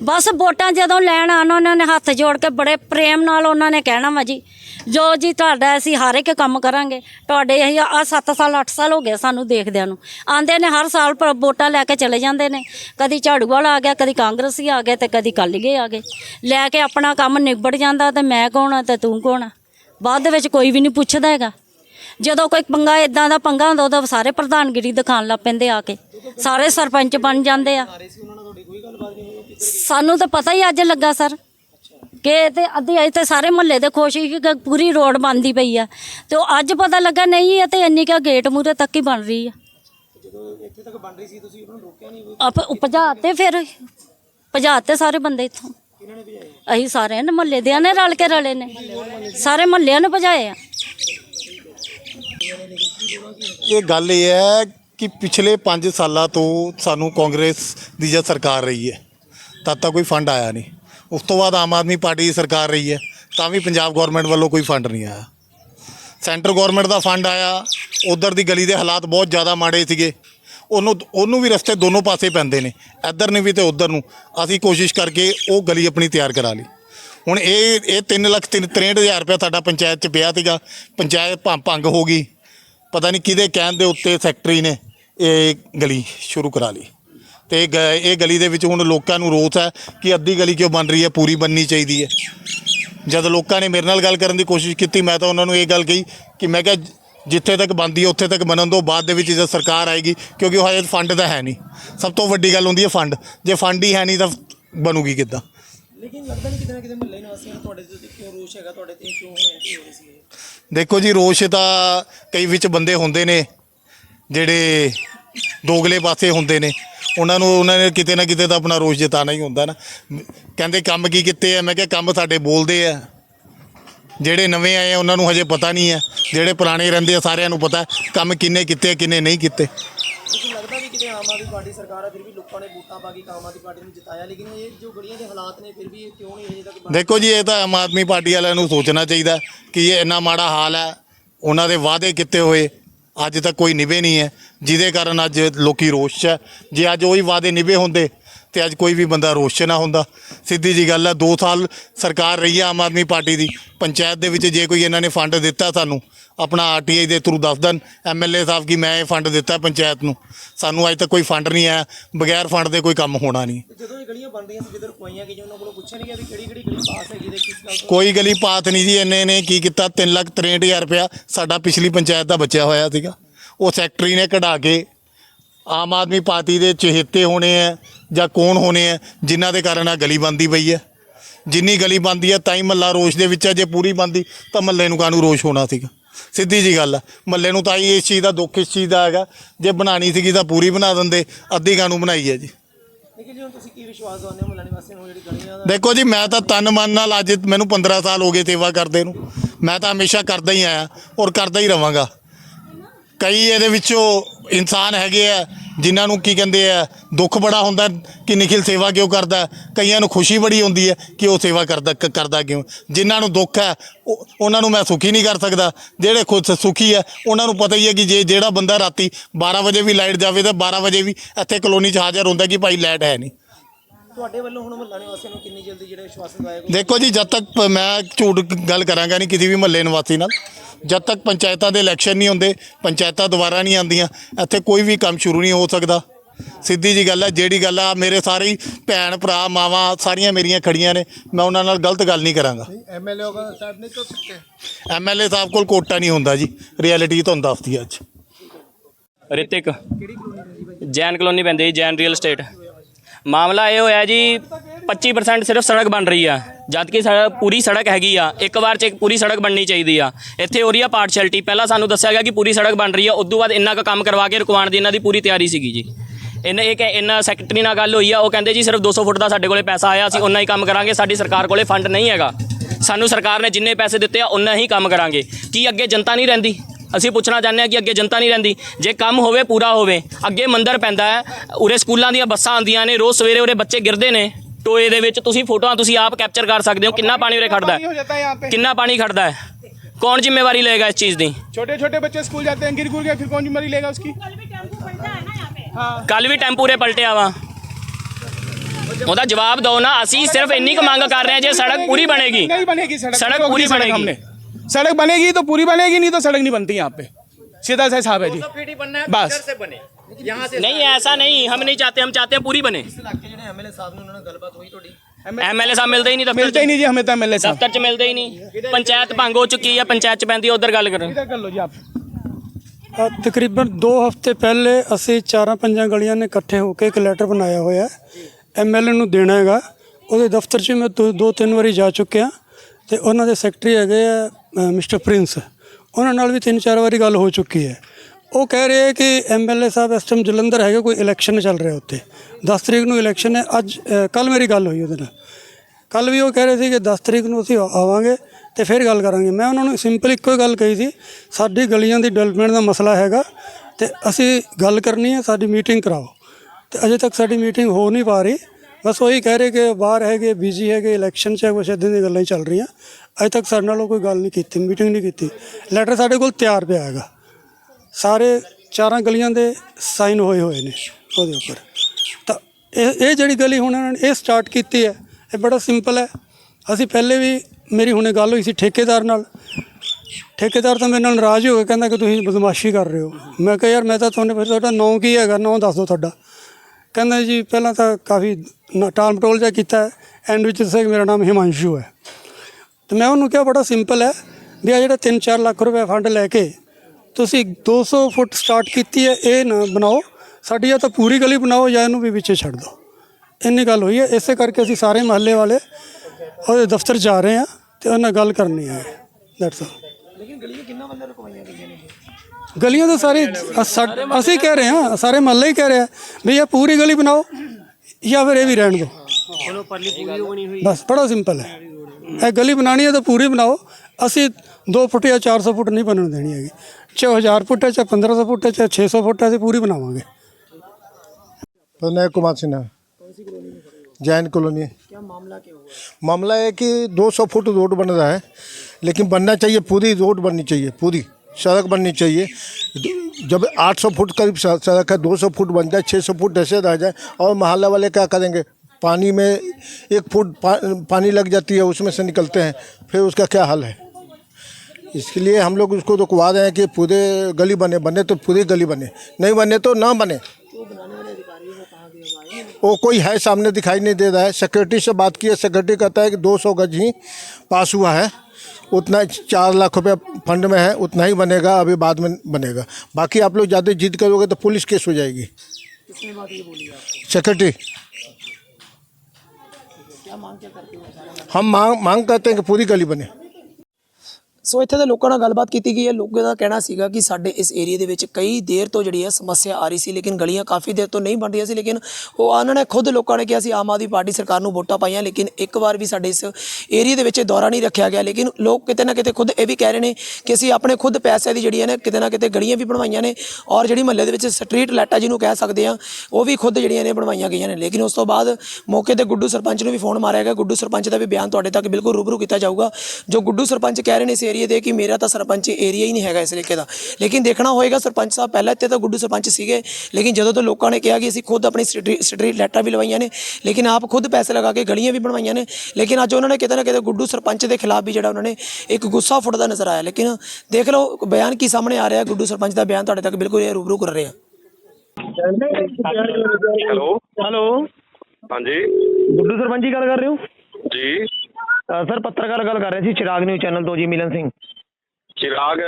ਬਸ ਵੋਟਾਂ ਜਦੋਂ ਲੈਣ ਆਉਣ, ਉਹਨਾਂ ਨੇ ਹੱਥ ਜੋੜ ਕੇ ਬੜੇ ਪ੍ਰੇਮ ਨਾਲ ਉਹਨਾਂ ਨੇ ਕਹਿਣਾ ਵਾ ਜੀ, ਜੋ ਜੀ ਤੁਹਾਡਾ ਅਸੀਂ ਹਰ ਇੱਕ ਕੰਮ ਕਰਾਂਗੇ, ਤੁਹਾਡੇ ਅਸੀਂ ਆ 7 ਸਾਲ 8 ਸਾਲ ਹੋ ਗਏ ਸਾਨੂੰ ਦੇਖਦਿਆਂ ਨੂੰ। ਆਂਦੇ ਨੇ ਹਰ ਸਾਲ ਪਰ ਵੋਟਾਂ ਲੈ ਕੇ ਚਲੇ ਜਾਂਦੇ ਨੇ। ਕਦੀ ਝਾੜੂ ਵਾਲਾ ਆ ਗਿਆ, ਕਦੀ ਕਾਂਗਰਸੀ ਆ ਗਏ ਤੇ ਕਦੀ ਕਾਲੀਗੇ ਆ ਗਏ। ਲੈ ਕੇ ਆਪਣਾ ਕੰਮ ਨਿਬੜ ਜਾਂਦਾ ਤੇ ਮੈਂ ਕੌਣ ਆ ਤੇ ਤੂੰ ਕੌਣ ਆ? ਬਾਅਦ ਦੇ ਵਿੱਚ ਕੋਈ ਵੀ ਨਹੀਂ ਪੁੱਛਦਾ ਹੈਗਾ। ਜਦੋਂ ਕੋਈ ਪੰਗਾ ਇਦਾਂ ਦਾ ਪੰਗਾ ਹੁੰਦਾ, ਉਦੋਂ ਸਾਰੇ ਪ੍ਰਧਾਨਗਿਰੀ ਦਿਖਾਉਣ ਲੱਗ ਪੈਂਦੇ ਆ ਕੇ। ਸਾਰੇ ਸਰਪੰਚ ਬਣ ਜਾਂਦੇ ਆ। ਸਾਨੂੰ ਤਾਂ ਪਤਾ ਹੀ ਅੱਜ ਲੱਗਾ, ਸਰ, ਕਿ ਤੇ ਅੱਧੀ ਅਜੇ ਤੇ ਸਾਰੇ ਮਹੱਲੇ ਦੇ ਖੁਸ਼ ਸੀ ਕਿ ਪੂਰੀ ਰੋਡ ਬਣਦੀ ਪਈ ਆ। ਤੇ ਉਹ ਅੱਜ ਪਤਾ ਲੱਗਾ, ਨਹੀਂ, ਇਹ ਤੇ ਇੰਨੀ ਕਾ ਗੇਟ ਮੂਰੇ ਤੱਕ ਹੀ ਬਣ ਰਹੀ ਆ। ਇੱਥੇ ਤੱਕ ਬਣ ਰਹੀ ਸੀ ਤੁਸੀਂ ਉਹਨੂੰ ਰੋਕਿਆ ਨਹੀਂ ਆਪ ਭਜਾਤੇ ਫਿਰ? ਭਜਾਤੇ ਸਾਰੇ ਬੰਦੇ ਇੱਥੋਂ। ਅਸੀਂ ਸਾਰੇ ਨੇ ਮੁਹੱਲੇ ਦਿਆਂ ਨੇ ਰਲ ਕੇ ਰਲੇ ਨੇ। ਸਾਰੇ ਮਹੱਲਿਆਂ ਨੇ ਭਜਾਏ ਆ। ਇਹ ਗੱਲ ਇਹ ਹੈ ਕਿ ਪਿਛਲੇ 5 ਸਾਲਾਂ ਤੋਂ ਸਾਨੂੰ ਕਾਂਗਰਸ ਦੀ ਜਦ ਸਰਕਾਰ ਰਹੀ ਹੈ, ਤਦ ਤੱਕ ਕੋਈ ਫੰਡ ਆਇਆ ਨਹੀਂ। ਉਸ ਤੋਂ ਬਾਅਦ ਆਮ ਆਦਮੀ ਪਾਰਟੀ ਦੀ ਸਰਕਾਰ ਰਹੀ ਹੈ, ਤਾਂ ਵੀ ਪੰਜਾਬ ਗਵਰਨਮੈਂਟ ਵੱਲੋਂ ਕੋਈ ਫੰਡ ਨਹੀਂ ਆਇਆ। ਸੈਂਟਰ ਗਵਰਨਮੈਂਟ ਦਾ ਫੰਡ ਆਇਆ, ਉਧਰ ਦੀ ਗਲੀ ਦੇ ਹਾਲਾਤ ਬਹੁਤ ਜ਼ਿਆਦਾ ਮਾੜੇ ਸੀਗੇ। ਉਹਨੂੰ ਉਹਨੂੰ ਵੀ ਰਸਤੇ ਦੋਨੋਂ ਪਾਸੇ ਪੈਂਦੇ ਨੇ, ਇੱਧਰ ਨੂੰ ਵੀ ਤੇ ਉਧਰ ਨੂੰ। ਅਸੀਂ ਕੋਸ਼ਿਸ਼ ਕਰਕੇ ਉਹ ਗਲੀ ਆਪਣੀ ਤਿਆਰ ਕਰਾ ਲਈ। ਹੁਣ ਇਹ ਇਹ 3 ਲੱਖ 63000 ਰੁਪਏ ਸਾਡਾ ਪੰਚਾਇਤ ਚ ਪਿਆ ਸੀਗਾ। ਪੰਚਾਇਤ ਭੰਗ ਹੋ ਗਈ। ਪਤਾ ਨਹੀਂ ਕਿਹਦੇ ਕਹਿਣ ਦੇ ਉੱਤੇ ਸੈਕਟਰੀ ਨੇ ਇਹ ਗਲੀ ਸ਼ੁਰੂ ਕਰਾ ਲਈ। ਤੇ ਗ- ਇਹ ਗਲੀ ਦੇ ਵਿੱਚ ਹੁਣ ਲੋਕਾਂ ਨੂੰ ਰੋਸ ਹੈ ਕਿ ਅੱਧੀ ਗਲੀ ਕਿਉਂ ਬਣ ਰਹੀ ਹੈ, ਪੂਰੀ ਬਣਨੀ ਚਾਹੀਦੀ ਹੈ। ਜਦ ਲੋਕਾਂ ਨੇ ਮੇਰੇ ਨਾਲ ਗੱਲ ਕਰਨ ਦੀ ਕੋਸ਼ਿਸ਼ ਕੀਤੀ, ਮੈਂ ਤਾਂ ਉਹਨਾਂ ਨੂੰ ਇਹ ਗੱਲ ਕਹੀ ਕਿ ਮੈਂ ਕਿਹਾ, ਜਿੱਥੇ ਤੱਕ ਬਣਦੀ ਹੈ, ਉੱਥੇ ਤੱਕ ਬਣਨ ਤੋਂ ਬਾਅਦ ਦੇ ਵਿੱਚ ਜਦ ਸਰਕਾਰ ਆਏਗੀ, ਕਿਉਂਕਿ ਉਹ ਹਜੇ ਫੰਡ ਤਾਂ ਹੈ ਨਹੀਂ। ਸਭ ਤੋਂ ਵੱਡੀ ਗੱਲ ਹੁੰਦੀ ਹੈ ਫੰਡ। ਜੇ ਫੰਡ ਹੀ ਹੈ ਨਹੀਂ ਤਾਂ ਬਣੂਗੀ ਕਿੱਦਾਂ? ਲੇਕਿਨ ਲੱਗਦਾ ਨਹੀਂ ਕਿਤੇ ਨਾ ਕਿਤੇ ਮਹੱਲੇ ਨਿਵਾਸੀਆਂ ਨੂੰ ਤੁਹਾਡੇ ਤੇ ਕਿਉਂ ਰੋਸ਼ ਹੈਗਾ, ਤੁਹਾਡੇ ਤੇ ਕਿਉਂ ਐਂਟੀ ਹੋ ਰਹੀ ਸੀ ਇਹ? ਦੇਖੋ ਜੀ, ਰੋਸ਼ ਤਾਂ ਕਈ ਵਿੱਚ ਬੰਦੇ ਹੁੰਦੇ ਨੇ, ਜਿਹੜੇ ਦੋਗਲੇ ਪਾਸੇ ਹੁੰਦੇ ਨੇ। ਉਹਨਾਂ ਨੂੰ, ਉਹਨਾਂ ਨੇ ਕਿਤੇ ਨਾ ਕਿਤੇ ਤਾਂ ਆਪਣਾ ਰੋਸ਼ ਜਤਾਣਾ ਹੀ ਹੁੰਦਾ ਨਾ। ਕਹਿੰਦੇ ਕੰਮ ਕੀ ਕੀਤੇ ਆ? ਮੈਂ ਕਿਹਾ ਕੰਮ ਸਾਡੇ ਬੋਲਦੇ ਆ। ਜਿਹੜੇ ਨਵੇਂ ਆਏ ਆ, ਉਹਨਾਂ ਨੂੰ ਹਜੇ ਪਤਾ ਨਹੀਂ ਹੈ ਜਿਹੜੇ ਪੁਰਾਣੇ ਰਹਿੰਦੇ ਆ, ਸਾਰਿਆਂ ਨੂੰ ਪਤਾ। ਕੰਮ ਕਿੰਨੇ ਕੀਤੇ ਕਿੰਨੇ ਨਹੀਂ ਕੀਤੇ। ਕਿਤੇ ਆਮ ਆਦਮੀ ਪਾਰਟੀ ਸਰਕਾਰ ਹੈ ਫਿਰ ਵੀ ਲੋਕਾਂ ਨੇ ਵੋਟਾਂ ਪਾ ਕੇ ਆਮ ਆਦਮੀ ਪਾਰਟੀ ਨੂੰ ਜਿਤਾਇਆ, ਲੇਕਿਨ ਇਹ ਜੋ ਗਲੀਆਂ ਦੇ ਹਾਲਾਤ ਨੇ, ਫਿਰ ਵੀ ਇਹ ਕਿਉਂ ਨਹੀਂ ਅਜੇ ਤੱਕ ਬਣ- ਦੇਖੋ ਜੀ, ਇਹ ਤਾਂ ਆਮ ਆਦਮੀ ਪਾਰਟੀ ਵਾਲਿਆਂ ਨੂੰ ਸੋਚਣਾ ਚਾਹੀਦਾ ਕਿ ਇਹ ਇੰਨਾ ਮਾੜਾ ਹਾਲ ਹੈ, ਉਹਨਾਂ ਦੇ ਵਾਅਦੇ ਕੀਤੇ ਹੋਏ, ਅੱਜ ਤੱਕ ਕੋਈ ਨਿਭੇ ਨਹੀਂ ਹੈ, ਜਿਹਦੇ ਕਾਰਨ ਅੱਜ ਲੋਕੀ ਰੋਸ਼ 'ਚ ਹੈ। ਜੇ ਅੱਜ ਉਹੀ ਵਾਅਦੇ ਨਿਭੇ ਹੁੰਦੇ ਤੇ ਅੱਜ ਕੋਈ ਵੀ ਬੰਦਾ ਰੋਸ਼ 'ਚ ਨਾ ਹੁੰਦਾ। ਸਿੱਧੀ ਜੀ ਗੱਲ ਹੈ 2 ਸਾਲ ਸਰਕਾਰ ਰਹੀ ਹੈ ਆਮ ਆਦਮੀ ਪਾਰਟੀ ਦੀ। ਪੰਚਾਇਤ ਦੇ ਵਿੱਚ ਜੇ ਕੋਈ ਇਹਨਾਂ ਨੇ ਫੰਡ ਦਿੱਤਾ ਸਾਨੂੰ ਆਪਣਾ ਆਰਟੀਆਈ ਦੇ ਥਰੂ ਦੱਸ ਦੇਣ। ਐਮਐਲਏ ਸਾਹਿਬ ਕਿ ਮੈਂ ਇਹ ਫੰਡ ਦਿੱਤਾ ਪੰਚਾਇਤ ਨੂੰ। ਸਾਨੂੰ ਅੱਜ ਤੱਕ ਕੋਈ ਫੰਡ ਨਹੀਂ ਆਇਆ ਬਗੈਰ ਫੰਡ ਦੇ ਕੋਈ ਕੰਮ ਹੋਣਾ ਨਹੀਂ। ਜਦੋਂ ਇਹ ਗਲੀਆਂ ਬਣ ਰਹੀਆਂ ਸੀ ਜਦੋਂ ਰੁਕਵਾਈਆਂ ਗਈਆਂ ਉਹਨਾਂ ਕੋਲੋਂ ਪੁੱਛਿਆ ਨਹੀਂ ਗਿਆ ਵੀ ਕਿਹੜੀ ਕਿਹੜੀ ਗਲੀ ਪਾਸ ਹੈਗੀ ਤੇ ਕਿਸ ਗੱਲ ਤੋਂ? ਕੋਈ ਗਲੀ ਪਾਤ ਨਹੀਂ ਜੀ ਇਹਨੇ ਨੇ ਕੀ ਕੀਤਾ 3 ਲੱਖ 63000 ਰੁਪਇਆ ਸਾਡਾ ਪਿਛਲੀ ਪੰਚਾਇਤ ਦਾ ਬਚਿਆ ਹੋਇਆ ਸੀਗਾ। ਉਹ ਸੈਕਟਰੀ ਨੇ ਕਢਾ ਕੇ ਆਮ ਆਦਮੀ ਪਾਰਟੀ ਦੇ ਚਹੇਤੇ ਹੋਣੇ ਆ ਜਾਂ ਕੌਣ ਹੋਣੇ ਆ ਜਿਨ੍ਹਾਂ ਦੇ ਕਾਰਨ ਆ ਗਲੀ ਬੰਦੀ ਪਈ ਹੈ ਜਿੰਨੀ ਗਲੀ ਬੰਦੀ ਹੈ ਤਾਂ ਹੀ ਮੱਲਾ ਰੋਸ਼ ਦੇ ਵਿੱਚ ਹੈ ਜੇ ਪੂਰੀ ਬੰਦੀ ਤਾਂ ਮੱਲੇ ਨੂੰ ਕਾਹਨੂੰ ਰੋਸ਼ ਹੋਣਾ ਸੀਗਾ? ਸਿੱਧੀ ਜੀ ਗੱਲ ਹੈ ਮੱਲੇ ਨੂੰ ਤਾਂ ਹੀ ਇਸ ਚੀਜ਼ ਦਾ ਦੁੱਖ ਇਸ ਚੀਜ਼ ਦਾ ਹੈਗਾ। ਜੇ ਬਣਾਣੀ ਸੀਗੀ ਤਾਂ ਪੂਰੀ ਬਣਾ ਦਿੰਦੇ ਅੱਧੀ ਕਾਹਨੂੰ ਬਣਾਈ ਹੈ ਜੀ ਦੇਖੋ ਜੀ ਮੈਂ ਤਾਂ ਤਨ ਮਨ ਨਾਲ ਅੱਜ ਮੈਨੂੰ 15 ਸਾਲ ਹੋ ਗਏ ਸੇਵਾ ਕਰਦੇ ਨੂੰ। ਮੈਂ ਤਾਂ ਹਮੇਸ਼ਾ ਕਰਦਾ ਹੀ ਆਇਆ ਔਰ ਕਰਦਾ ਹੀ ਰਵਾਂਗਾ। ਕਈ ਇਹਦੇ ਵਿੱਚੋਂ ਇਨਸਾਨ ਹੈਗੇ ਆ, ਜਿਨ੍ਹਾਂ ਨੂੰ ਕੀ ਕਹਿੰਦੇ ਆ, ਦੁੱਖ ਬੜਾ ਹੁੰਦਾ ਕਿ ਨikhil ਸੇਵਾ ਕਿਉਂ ਕਰਦਾ। ਕਈਆਂ ਨੂੰ ਖੁਸ਼ੀ ਬੜੀ ਹੁੰਦੀ ਹੈ ਕਿ ਉਹ ਸੇਵਾ ਕਰਦਾ, ਕ- ਕਰਦਾ ਕਿਉਂ। ਜਿਨ੍ਹਾਂ ਨੂੰ ਦੁੱਖ ਹੈ ਉਹਨਾਂ ਨੂੰ ਮੈਂ ਸੁਖੀ ਨਹੀਂ ਕਰ ਸਕਦਾ। ਜਿਹੜੇ ਖੁਦ ਸੁਖੀ ਹੈ, ਉਹਨਾਂ ਨੂੰ ਪਤਾ ਹੀ ਹੈ ਕਿ ਜੇ ਜਿਹੜਾ ਬੰਦਾ ਰਾਤੀ 12 ਵਜੇ ਵੀ ਲਾਈਟ ਜਾਵੇ ਤਾਂ 12 ਵਜੇ ਵੀ ਇੱਥੇ ਕਲੋਨੀ 'ਚ ਹਾਜ਼ਰ ਹੁੰਦਾ ਕਿ ਭਾਈ ਲਾਈਟ ਹੈ ਨਹੀਂ। ਤੁਹਾਡੇ ਵੱਲੋਂ ਹੁਣ ਮਹੱਲਾ ਨਿਵਾਸੀਆਂ ਨੂੰ ਕਿੰਨੀ ਜਲਦੀ ਜਿਹੜੇ ਵਿਸ਼ਵਾਸ ਦਵਾਇਆ ਕੋਈ ਦੇਖੋ ਜੀ ਜਦ ਤੱਕ ਮੈਂ ਝੂਠ ਗੱਲ ਕਰਾਂਗਾ ਨਹੀਂ ਕਿਸੇ ਵੀ ਮਹੱਲੇ ਨਿਵਾਸੀ ਨਾਲ। ਜਦ ਤੱਕ ਪੰਚਾਇਤਾਂ ਦੇ ਇਲੈਕਸ਼ਨ ਨਹੀਂ ਹੁੰਦੇ ਪੰਚਾਇਤਾਂ ਦੁਬਾਰਾ ਨਹੀਂ ਆਉਂਦੀਆਂ ਇੱਥੇ ਕੋਈ ਵੀ ਕੰਮ ਸ਼ੁਰੂ ਨਹੀਂ ਹੋ ਸਕਦਾ। ਸਿੱਧੀ ਜੀ ਗੱਲ ਹੈ ਜਿਹੜੀ ਗੱਲ ਆ ਮੇਰੇ ਸਾਰੇ ਭੈਣ ਭਰਾ ਮਾਵਾਂ ਸਾਰੀਆਂ ਮੇਰੀਆਂ ਖੜੀਆਂ ਨੇ ਮੈਂ ਉਹਨਾਂ ਨਾਲ ਗਲਤ ਗੱਲ ਨਹੀਂ ਕਰਾਂਗਾ। ਐਮਐਲਏ ਸਾਹਿਬ ਨੇ ਤਾਂ ਐਮਐਲਏ ਸਾਹਿਬ ਕੋਲ ਕੋਟਾ ਨਹੀਂ ਹੁੰਦਾ ਜੀ ਰਿਐਲਿਟੀ ਤੁਹਾਨੂੰ ਦੱਸਦੀ ਅੱਜ। ਰਿਤਿਕ। ਜੈਨ ਕਲੋਨੀ ਪੈਂਦੀ ਜੀ ਜੈਨ ਰੀਅਲ ਸਟੇਟ। ਮਾਮਲਾ ਇਹ ਹੋਇਆ ਜੀ 25% ਸਿਰਫ ਸੜਕ ਬਣ ਰਹੀ ਆ। ਜਦ ਕਿ ਸੜਕ ਪੂਰੀ ਸੜਕ ਹੈਗੀ ਆ। ਇੱਕ ਵਾਰ ਚ ਇੱਕ ਪੂਰੀ ਸੜਕ ਬਣਨੀ ਚਾਹੀਦੀ ਆ। ਇੱਥੇ ਹੋ ਰਹੀ ਆ ਪਾਰਸ਼ੈਲਿਟੀ ਪਹਿਲਾਂ ਸਾਨੂੰ ਦੱਸਿਆ ਗਿਆ ਕਿ ਪੂਰੀ ਸੜਕ ਬਣ ਰਹੀ ਆ, ਉਦੋਂ ਬਾਅਦ ਇੰਨਾ ਕੁ ਕੰਮ ਕਰਵਾ ਕੇ ਰੁਕਵਾਉਣ ਦੀ ਇਹਨਾਂ ਦੀ ਪੂਰੀ ਤਿਆਰੀ ਸੀਗੀ ਜੀ। ਇਹਨਾਂ ਇਹ ਕਿ ਇਹਨਾਂ ਸੈਕਟਰੀ ਨਾਲ ਗੱਲ ਹੋਈ ਆ, ਉਹ ਕਹਿੰਦੇ ਜੀ ਸਿਰਫ 200 ਫੁੱਟ ਦਾ ਸਾਡੇ ਕੋਲੇ ਪੈਸਾ ਆਇਆ, ਅਸੀਂ ਉਨਾ ਹੀ ਕੰਮ ਕਰਾਂਗੇ, ਸਾਡੀ ਸਰਕਾਰ ਕੋਲੇ ਫੰਡ ਨਹੀਂ ਹੈਗਾ। ਸਾਨੂੰ ਸਰਕਾਰ ਨੇ ਜਿੰਨੇ ਪੈਸੇ ਦਿੱਤੇ ਆ ਉਨਾ ਹੀ ਕੰਮ ਕਰਾਂਗੇ। ਕੀ ਅੱਗੇ ਜਨਤਾ ਨਹੀਂ ਰਹਿੰਦੀ? ਅਸੀਂ ਪੁੱਛਣਾ ਚਾਹੁੰਦੇ ਹਾਂ ਕਿ ਅੱਗੇ ਜਨਤਾ ਨਹੀਂ ਰਹਿੰਦੀ ਜੇ ਕੰਮ ਹੋਵੇ ਪੂਰਾ ਹੋਵੇ ਅੱਗੇ ਮੰਦਰ ਪੈਂਦਾ ਹੈ ਉਰੇ ਸਕੂਲਾਂ ਦੀਆਂ ਬੱਸਾਂ ਆਉਂਦੀਆਂ ਨੇ ਰੋਜ਼ ਸਵੇਰੇ ਉਰੇ ਬੱਚੇ ਗਿਰਦੇ ਨੇ ਟੋਏ ਦੇ ਵਿੱਚ ਤੁਸੀਂ ਫੋਟੋਆਂ ਤੁਸੀਂ ਆਪ ਕੈਪਚਰ ਕਰ ਸਕਦੇ ਹੋ ਕਿੰਨਾ ਪਾਣੀ ਉਰੇ ਖੜਦਾ पानी हो ਹੈ जाता है यहाँ पे ਕਿੰਨਾ ਪਾਣੀ ਖੜਦਾ ਹੈ ਕੌਣ ਜ਼ਿੰਮੇਵਾਰੀ ਲਏਗਾ ਇਸ ਚੀਜ਼ ਦੀ छोटे छोटे बच्चे स्कूल जाते हैं गिर गुर गए फिर कौन जिम्मेदारी लेगा उसकी ਕੱਲ ਵੀ ਟੈਂਪੂ ਉਰੇ ਪਲਟਿਆ ਵਾ ਉਹਦਾ ਜਵਾਬ ਦਿਓ ਨਾ ਅਸੀਂ ਸਿਰਫ ਇੰਨੀ ਕੁ ਮੰਗ ਕਰ ਰਹੇ ਹਾਂ ਜੇ ਸੜਕ ਪੂਰੀ ਬਣੇਗੀ नहीं बनेगी सड़क सड़क रोक दी पूरी सड़क बनेगी। हमने सड़क बनेगी तो पूरी बनेगी नहीं तो सड़क नहीं बनती यहाँ पे सीधा सा हिसाब है जी बस ਨਹੀਂ ਐਸਾ ਨਹੀਂ ਹਮ ਨਹੀਂ ਚਾਹਤੇ ਹਮ ਚਾਹਤੇ हैं पूरी बने ਇਸ ਇਲਾਕੇ ਜਿਹੜੇ ਐਮਐਲਏ ਸਾਹਿਬ ਨੇ ਉਹਨਾਂ ਨਾਲ ਗੱਲਬਾਤ ਹੋਈ ਤੁਹਾਡੀ ਐਮਐਲਏ ਸਾਹਿਬ ਮਿਲਦੇ ਹੀ ਨਹੀਂ ਦਫ਼ਤਰ मिलते ही 'ਚ नहीं जी हमें तो एम एल ए साहब ਦਫ਼ਤਰ 'ਚ ਮਿਲਦੇ ਹੀ ਨਹੀਂ ਪੰਚਾਇਤ ਭੰਗ ਹੋ ਚੁੱਕੀ ਹੈ ਪੰਚਾਇਤ 'ਚ ਪੈਂਦੀ ਹੈ ਉਧਰ ਗੱਲ ਕਰਨ इधर कर लो जी आप ਅ, ਤਕਰੀਬਨ 2 ਹਫ਼ਤੇ ਪਹਿਲੇ ਅਸੀਂ ਚਾਰਾਂ ਪੰਜਾਂ ਗਲੀਆਂ ਨੇ ਇਕੱਠੇ ਹੋ ਕੇ ਇੱਕ ਲੈਟਰ ਬਣਾਇਆ ਹੋਇਆ ਹੈ ਐਮਐਲਏ ਨੂੰ ਦੇਣਾ ਹੈਗਾ ਉਹਦੇ ਦਫ਼ਤਰ 'ਚ ਮੈਂ ਦੋ ਦੋ ਤਿੰਨ ਵਾਰੀ ਜਾ ਚੁੱਕਿਆ ਤੇ ਉਹਨਾਂ ਦੇ ਸੈਕਟਰੀ ਹੈਗੇ ਆ ਮਿਸਟਰ ਪ੍ਰਿੰਸ ਉਹਨਾਂ ਨਾਲ ਵੀ ਤਿੰਨ ਚਾਰ ਵਾਰੀ ਗੱਲ ਹੋ ਚੁੱਕੀ ਹੈ। ਉਹ ਕਹਿ ਰਹੇ ਕਿ ਐਮਐਲਏ ਸਾਹਿਬ ਇਸ ਟਾਈਮ ਜਲੰਧਰ ਹੈਗੇ, ਕੋਈ ਇਲੈਕਸ਼ਨ ਚੱਲ ਰਿਹਾ ਉੱਥੇ। 10 ਤਰੀਕ ਨੂੰ ਇਲੈਕਸ਼ਨ ਹੈ, ਅੱਜ ਕੱਲ ਮੇਰੀ ਗੱਲ ਹੋਈ ਉਹਦੇ ਨਾਲ। ਕੱਲ ਵੀ ਉਹ ਕਹਿ ਰਹੇ ਸੀ ਕਿ 10 ਤਰੀਕ ਨੂੰ ਅਸੀਂ ਆਵਾਂਗੇ ਤੇ ਫਿਰ ਗੱਲ ਕਰਾਂਗੇ। ਮੈਂ ਉਹਨਾਂ ਨੂੰ ਸਿੰਪਲ ਇੱਕੋ ਹੀ ਗੱਲ ਕਹੀ ਸੀ, ਸਾਡੀ ਗਲੀਆਂ ਦੀ ਡਿਵੈਲਪਮੈਂਟ ਦਾ ਮਸਲਾ ਹੈਗਾ ਤੇ ਅਸੀਂ ਗੱਲ ਕਰਨੀ ਹੈ, ਸਾਡੀ ਮੀਟਿੰਗ ਕਰਾਓ। ਤੇ ਅਜੇ ਤੱਕ ਸਾਡੀ ਮੀਟਿੰਗ ਹੋ ਨਹੀਂ ਪਾ ਰਹੀ। ਬਸ ਉਹੀ ਕਹਿ ਰਹੇ ਕਿ ਬਾਹਰ ਹੈਗੇ ਬਿਜ਼ੀ ਹੈਗੇ ਇਲੈਕਸ਼ਨ 'ਚ ਹੈ, ਕੁਛ ਇੱਦਾਂ ਦੀਆਂ ਗੱਲਾਂ ਹੀ ਚੱਲ ਰਹੀਆਂ। ਅਜੇ ਤੱਕ ਸਾਡੇ ਨਾਲ ਉਹ ਕੋਈ ਗੱਲ ਨਹੀਂ ਕੀਤੀ ਮੀਟਿੰਗ ਨਹੀਂ ਕੀਤੀ। ਲੈਟਰ ਸਾਡੇ ਕੋਲ ਤਿਆਰ ਪਿਆ ਹੈਗਾ। ਸਾਰੇ ਚਾਰਾਂ ਗਲੀਆਂ ਦੇ ਸਾਈਨ ਹੋਏ ਹੋਏ ਨੇ ਉਹਦੇ ਉੱਪਰ। ਤਾਂ ਇਹ ਇਹ ਜਿਹੜੀ ਗਲੀ ਹੁਣ ਇਹਨਾਂ ਨੇ ਇਹ ਸਟਾਰਟ ਕੀਤੀ ਹੈ, ਇਹ ਬੜਾ ਸਿੰਪਲ ਹੈ। ਅਸੀਂ ਪਹਿਲੇ ਵੀ ਮੇਰੀ ਹੁਣੇ ਗੱਲ ਹੋਈ ਸੀ ਠੇਕੇਦਾਰ ਨਾਲ। ਠੇਕੇਦਾਰ ਤਾਂ ਮੇਰੇ ਨਾਲ ਨਾਰਾਜ਼ ਹੋ ਗਿਆ ਕਹਿੰਦਾ ਕਿ ਤੁਸੀਂ ਬਦਮਾਸ਼ੀ ਕਰ ਰਹੇ ਹੋ। ਮੈਂ ਕਿਹਾ, ਯਾਰ ਮੈਂ ਤਾਂ ਤੁਹਾਨੂੰ, ਫਿਰ ਤੁਹਾਡਾ ਨਾਂ ਕੀ ਹੈਗਾ? ਨਾਂ ਦੱਸ ਦਿਓ ਤੁਹਾਡਾ। ਕਹਿੰਦਾ ਜੀ, ਪਹਿਲਾਂ ਤਾਂ ਕਾਫੀ ਟਾਲ ਮਟੋਲ ਜਿਹਾ ਕੀਤਾ ਐਂਡ ਵਿੱਚ ਦੱਸਿਆ ਮੇਰਾ ਨਾਮ ਹਿਮਾਂਸ਼ੂ ਹੈ। ਤੇ ਮੈਂ ਉਹਨੂੰ ਕਿਹਾ, ਬੜਾ ਸਿੰਪਲ ਹੈ ਵੀ ਆ ਜਿਹੜਾ 3-4 ਲੱਖ ਰੁਪਏ ਫੰਡ ਲੈ ਕੇ ਤੁਸੀਂ 200 ਫੁੱਟ ਸਟਾਰਟ ਕੀਤੀ ਹੈ, ਇਹ ਨਾ ਬਣਾਓ। ਸਾਡੀ ਜਾਂ ਤਾਂ ਪੂਰੀ ਗਲੀ ਬਣਾਓ ਜਾਂ ਇਹਨੂੰ ਵੀ ਵਿੱਚੇ ਛੱਡ ਦਿਓ। ਇੰਨੀ ਗੱਲ ਹੋਈ ਹੈ। ਇਸੇ ਕਰਕੇ ਅਸੀਂ ਸਾਰੇ ਮਹੱਲੇ ਵਾਲੇ ਉਹਦੇ ਦਫ਼ਤਰ ਜਾ ਰਹੇ ਹਾਂ ਤੇ ਉਹਨਾਂ ਨਾਲ ਗੱਲ ਕਰਨੀ ਹੈ। ਦੈਟਸ ਆਲ ਲੇਕਿਨ ਗਲੀਆਂ ਕਿੰਨਾ ਵੱਲੋਂ ਰੁਕਵਾਈਆਂ ਗਈਆਂ ਨੇ? ਗਲੀਆਂ ਤਾਂ ਸਾਰੇ ਅ- ਸਾ- ਅਸੀਂ ਕਹਿ ਰਹੇ ਹਾਂ ਸਾਰੇ ਮਹੱਲੇ ਹੀ ਕਹਿ ਰਿਹਾ ਵੀ ਇਹ ਪੂਰੀ ਗਲੀ ਬਣਾਓ ਜਾਂ ਫਿਰ ਇਹ ਵੀ ਰਹਿਣ ਦਿਓ ਉਹਨੂੰ ਪਰਲੀ ਪੂਰੀ ਬਣੀ ਹੋਈ ਬਸ ਬੜਾ ਸਿੰਪਲ ਹੈ ਇਹ ਗਲੀ ਬਣਾਣੀ ਹੈ ਤਾਂ ਪੂਰੀ ਬਣਾਓ ਅਸੀਂ 2 ਫੁੱਟ ਜਾਂ 400 ਫੁੱਟ ਨਹੀਂ ਬਣਨ ਦੇਣੀ ਹੈਗੀ ਚਾਹੇ 1000 ਫੁੱਟ ਹੈ ਚਾਹੇ 1500 ਫੁੱਟ ਹੈ ਚਾਹੇ 600 ਫੁੱਟ ਹੈ ਅਸੀਂ ਪੂਰੀ ਬਣਾਵਾਂਗੇ प्रणय कुमार सिन्हा जैन कॉलोनी क्या मामला क्या हुआ मामला है कि 200 फुट रोड बन रहा है लेकिन बनना चाहिए पूरी रोड बननी चाहिए पूरी सड़क बननी चाहिए। जब 800 फुट करीब सड़क है 200 फुट बन जाए 600 फुट ऐसे रह जाए और मोहल्ला वाले क्या करेंगे? पानी में एक फुट पा, पानी लग जाती है उसमें से निकलते हैं फिर उसका क्या हल है? इसके लिए हम लोग उसको रुकवा रहे हैं कि पूरे गली बने बने तो पूरी गली बने नहीं बने तो ना बने। वो कोई है सामने दिखाई नहीं दे रहा है। सेक्रेटरी से बात की है सेक्रेटरी कहता है कि 200 गज ही पास हुआ है। उतना चार लाख रुपये फंड में है उतना ही बनेगा अभी बाद में बनेगा। बाकी आप लोग ज़्यादा जिद करोगे तो पुलिस केस हो जाएगी। किसने बात ये बोली आपको सेक्रेटरी हम मांग मांग करते हैं कि पूरी गली बने। ਸੋ ਇੱਥੇ ਦੇ ਲੋਕਾਂ ਨਾਲ ਗੱਲਬਾਤ ਕੀਤੀ ਗਈ ਹੈ। ਲੋਕਾਂ ਦਾ ਕਹਿਣਾ ਸੀਗਾ ਕਿ ਸਾਡੇ ਇਸ ਏਰੀਆ ਦੇ ਵਿੱਚ ਕਈ ਦੇਰ ਤੋਂ ਜਿਹੜੀ ਹੈ ਸਮੱਸਿਆ ਆ ਰਹੀ ਸੀ, ਲੇਕਿਨ ਗਲੀਆਂ ਕਾਫੀ ਦੇਰ ਤੋਂ ਨਹੀਂ ਬਣ ਰਹੀਆਂ ਸੀ। ਲੇਕਿਨ ਉਹ ਉਹਨਾਂ ਨੇ ਖੁਦ ਲੋਕਾਂ ਨੇ ਕਿਹਾ ਸੀ, ਆਮ ਆਦਮੀ ਪਾਰਟੀ ਸਰਕਾਰ ਨੂੰ ਵੋਟਾਂ ਪਾਈਆਂ, ਲੇਕਿਨ ਇੱਕ ਵਾਰ ਵੀ ਸਾਡੇ ਇਸ ਏਰੀਆ ਦੇ ਵਿੱਚ ਇਹ ਦੌਰਾ ਨਹੀਂ ਰੱਖਿਆ ਗਿਆ। ਲੇਕਿਨ ਲੋਕ ਕਿਤੇ ਨਾ ਕਿਤੇ ਖੁਦ ਇਹ ਵੀ ਕਹਿ ਰਹੇ ਨੇ ਕਿ ਅਸੀਂ ਆਪਣੇ ਖੁਦ ਪੈਸੇ ਦੀ ਜਿਹੜੀਆਂ ਨੇ ਕਿਤੇ ਨਾ ਕਿਤੇ ਗਲੀਆਂ ਵੀ ਬਣਵਾਈਆਂ ਨੇ ਔਰ ਜਿਹੜੀ ਮਹੱਲੇ ਦੇ ਵਿੱਚ ਸਟਰੀਟ ਲਾਈਟਾਂ ਜਿਹਨੂੰ ਕਹਿ ਸਕਦੇ ਆ ਉਹ ਵੀ ਖੁਦ ਜਿਹੜੀਆਂ ਨੇ ਬਣਵਾਈਆਂ ਗਈਆਂ ਨੇ। ਲੇਕਿਨ ਉਸ ਤੋਂ ਬਾਅਦ ਮੌਕੇ ਤੇ ਗੁੱਡੂ ਸਰਪੰਚ ਨੂੰ ਵੀ ਫੋਨ ਮਾਰਿਆ ਗਿਆ। ਗੁੱਡੂ ਸਰਪੰਚ ਦਾ ਵੀ ਬਿਆਨ ਤੁਹਾਡੇ ਤੱਕ ਬਿਲਕੁਲ ਰੂਬਰੂ ਕੀਤਾ ਜਾਊਗਾ। ਜੋ ਗੁੱਡੂ ਸਰਪੰਚ ਕਹਿ ਰਹੇ ਨੇ ਇਸ ਏਰੀਆ ਦੇ ਕਿ ਮੇਰਾ ਤਾਂ ਸਰਪੰਚ ਏਰੀਆ ਹੀ ਨਹੀਂ ਹੈਗਾ ਇਸ ਇਲਾਕੇ ਦਾ। ਲੇਕਿਨ ਦੇਖਣਾ ਹੋਏਗਾ ਸਰਪੰਚ ਸਾਹਿਬ ਪਹਿਲਾਂ ਇੱਥੇ ਤਾਂ ਗੁੱਡੂ ਸਰਪੰਚ ਸੀਗੇ। ਲੇਕਿਨ ਜਦੋਂ ਤੋਂ ਲੋਕਾਂ ਨੇ ਕਿਹਾ ਕਿ ਅਸੀਂ ਖੁਦ ਆਪਣੀ ਸਟਰੀ- ਸਟਰੀਟ ਲਾਈਟਾਂ ਵੀ ਲਵਾਈਆਂ ਨੇ ਲੇਕਿਨ ਆਪ ਖੁਦ ਪੈਸੇ ਲਗਾ ਕੇ ਗਲੀਆਂ ਵੀ ਬਣਵਾਈਆਂ ਨੇ। ਲੇਕਿਨ ਅੱਜ ਉਹਨਾਂ ਨੇ ਕਿਤੇ ਨਾ ਕਿਤੇ ਗੁੱਡੂ ਸਰਪੰਚ ਦੇ ਖਿਲਾਫ ਵੀ ਜਿਹੜਾ ਉਹਨਾਂ ਨੇ ਇੱਕ ਗੁੱਸਾ ਫੁੱਟਦਾ ਨਜ਼ਰ ਆਇਆ। ਲੇਕਿਨ ਦੇਖ ਲਓ ਬਿਆਨ ਕੀ ਸਾਹਮਣੇ ਆ ਰਿਹਾ ਗੁੱਡੂ ਸਰਪੰਚ ਦਾ ਬਿਆਨ ਤੁਹਾਡੇ ਤੱਕ ਬਿਲਕੁਲ ਇਹ ਰੂਬਰੂ ਕਰ ਰਹੇ। ਹੈਲੋ। ਹੈਲੋ। ਹਾਂਜੀ। ਗੁੱਡੂ ਸਰਪੰਚ ਜੀ ਗੱਲ ਕਰ ਰਹੇ ਹੋ? ਜੀ। ਸਰ ਪੱਤਰਕਾਰ ਗੱਲ ਕਰ ਰਹੇ ਸੀ ਚਿਰਾਗ ਨਿਊਜ਼ ਚੈਨਲ ਤੋਂ ਜੀ ਮਿਲਨ ਸਿੰਘ। ਚਿਰਾਗ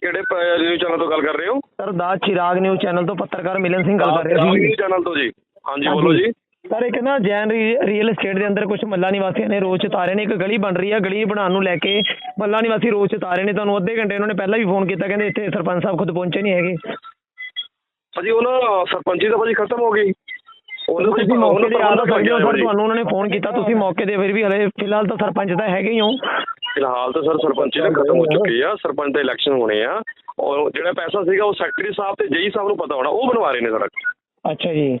ਕਿਹੜੇ ਨਿਊਜ਼ ਚੈਨਲ ਤੋਂ ਗੱਲ ਕਰ ਰਹੇ ਹੋ? ਸਰ ਦਾ ਚਿਰਾਗ ਨਿਊਜ਼ ਚੈਨਲ ਤੋਂ ਪੱਤਰਕਾਰ ਮਿਲਨ ਸਿੰਘ ਗੱਲ ਕਰ ਰਹੇ ਸੀ ਚੈਨਲ ਤੋਂ ਜੀ। ਹਾਂਜੀ ਬੋਲੋ ਜੀ। ਸਰ ਇੱਕ ਨਾ ਜੈਨ ਰੀਅਲ ਏਸਟੇਟ ਦੇ ਅੰਦਰ ਕੁਝ ਮੱਲਾ ਨਿਵਾਸੀਆਂ ਨੇ ਰੋਜ਼ ਚਤਾਰੇ ਨੇ ਇੱਕ ਗਲੀ ਬਣ ਰਹੀ ਹੈ ਗਲੀ ਬਣਾਉਣ ਨੂੰ ਲੈ ਕੇ ਮੱਲਾ ਨਿਵਾਸੀ ਰੋਜ਼ ਚਤਾਰੇ ਨੇ। ਤੁਹਾਨੂੰ ਅੱਧੇ ਘੰਟੇ ਉਹਨਾਂ ਨੇ ਪਹਿਲਾਂ ਵੀ ਫੋਨ ਕੀਤਾ ਕਹਿੰਦੇ ਇੱਥੇ ਸਰਪੰਚ ਸਾਹਿਬ ਖੁਦ ਪਹੁੰਚੇ ਨਹੀਂ ਹੈਗੇ। ਭਾਜੀ ਉਹ ਨਾ ਸਰਪੰਚੀ ਤਾਂ ਭਾਜੀ ਖਤਮ ਹੋ ਗਈ। ਉਹਨੂੰ ਤੁਸੀਂ ਮੌਕੇ ਤੇ ਤਾਂ ਸਕਦੇ ਹੋ ਸਰ। ਤੁਹਾਨੂੰ ਉਹਨਾਂ ਨੇ ਫੋਨ ਕੀਤਾ ਤੁਸੀਂ ਮੌਕੇ ਤੇ ਫਿਰ ਵੀ ਹਲੇ ਫਿਲਹਾਲ ਤਾਂ ਸਰਪੰਚ ਤਾਂ ਹੈਗੇ ਹੀ ਹੋ। ਫਿਲਹਾਲ ਤਾਂ ਸਰ ਸਰਪੰਚੀ ਤਾਂ ਖਤਮ ਹੋ ਚੁੱਕੀ ਆ ਸਰਪੰਚ ਦੇ ਇਲੈਕਸ਼ਨ ਹੋਣੇ ਆ। ਔਰ ਜਿਹੜਾ ਪੈਸਾ ਸੀਗਾ ਉਹ ਸੈਕਟਰੀ ਸਾਹਿਬ ਤੇ ਜੇਈ ਸਾਹਿਬ ਨੂੰ ਪਤਾ ਹੋਣਾ ਉਹ ਬਣਵਾ ਰਹੇ ਨੇ ਸਰ ਅੱਛਾ ਜੀ।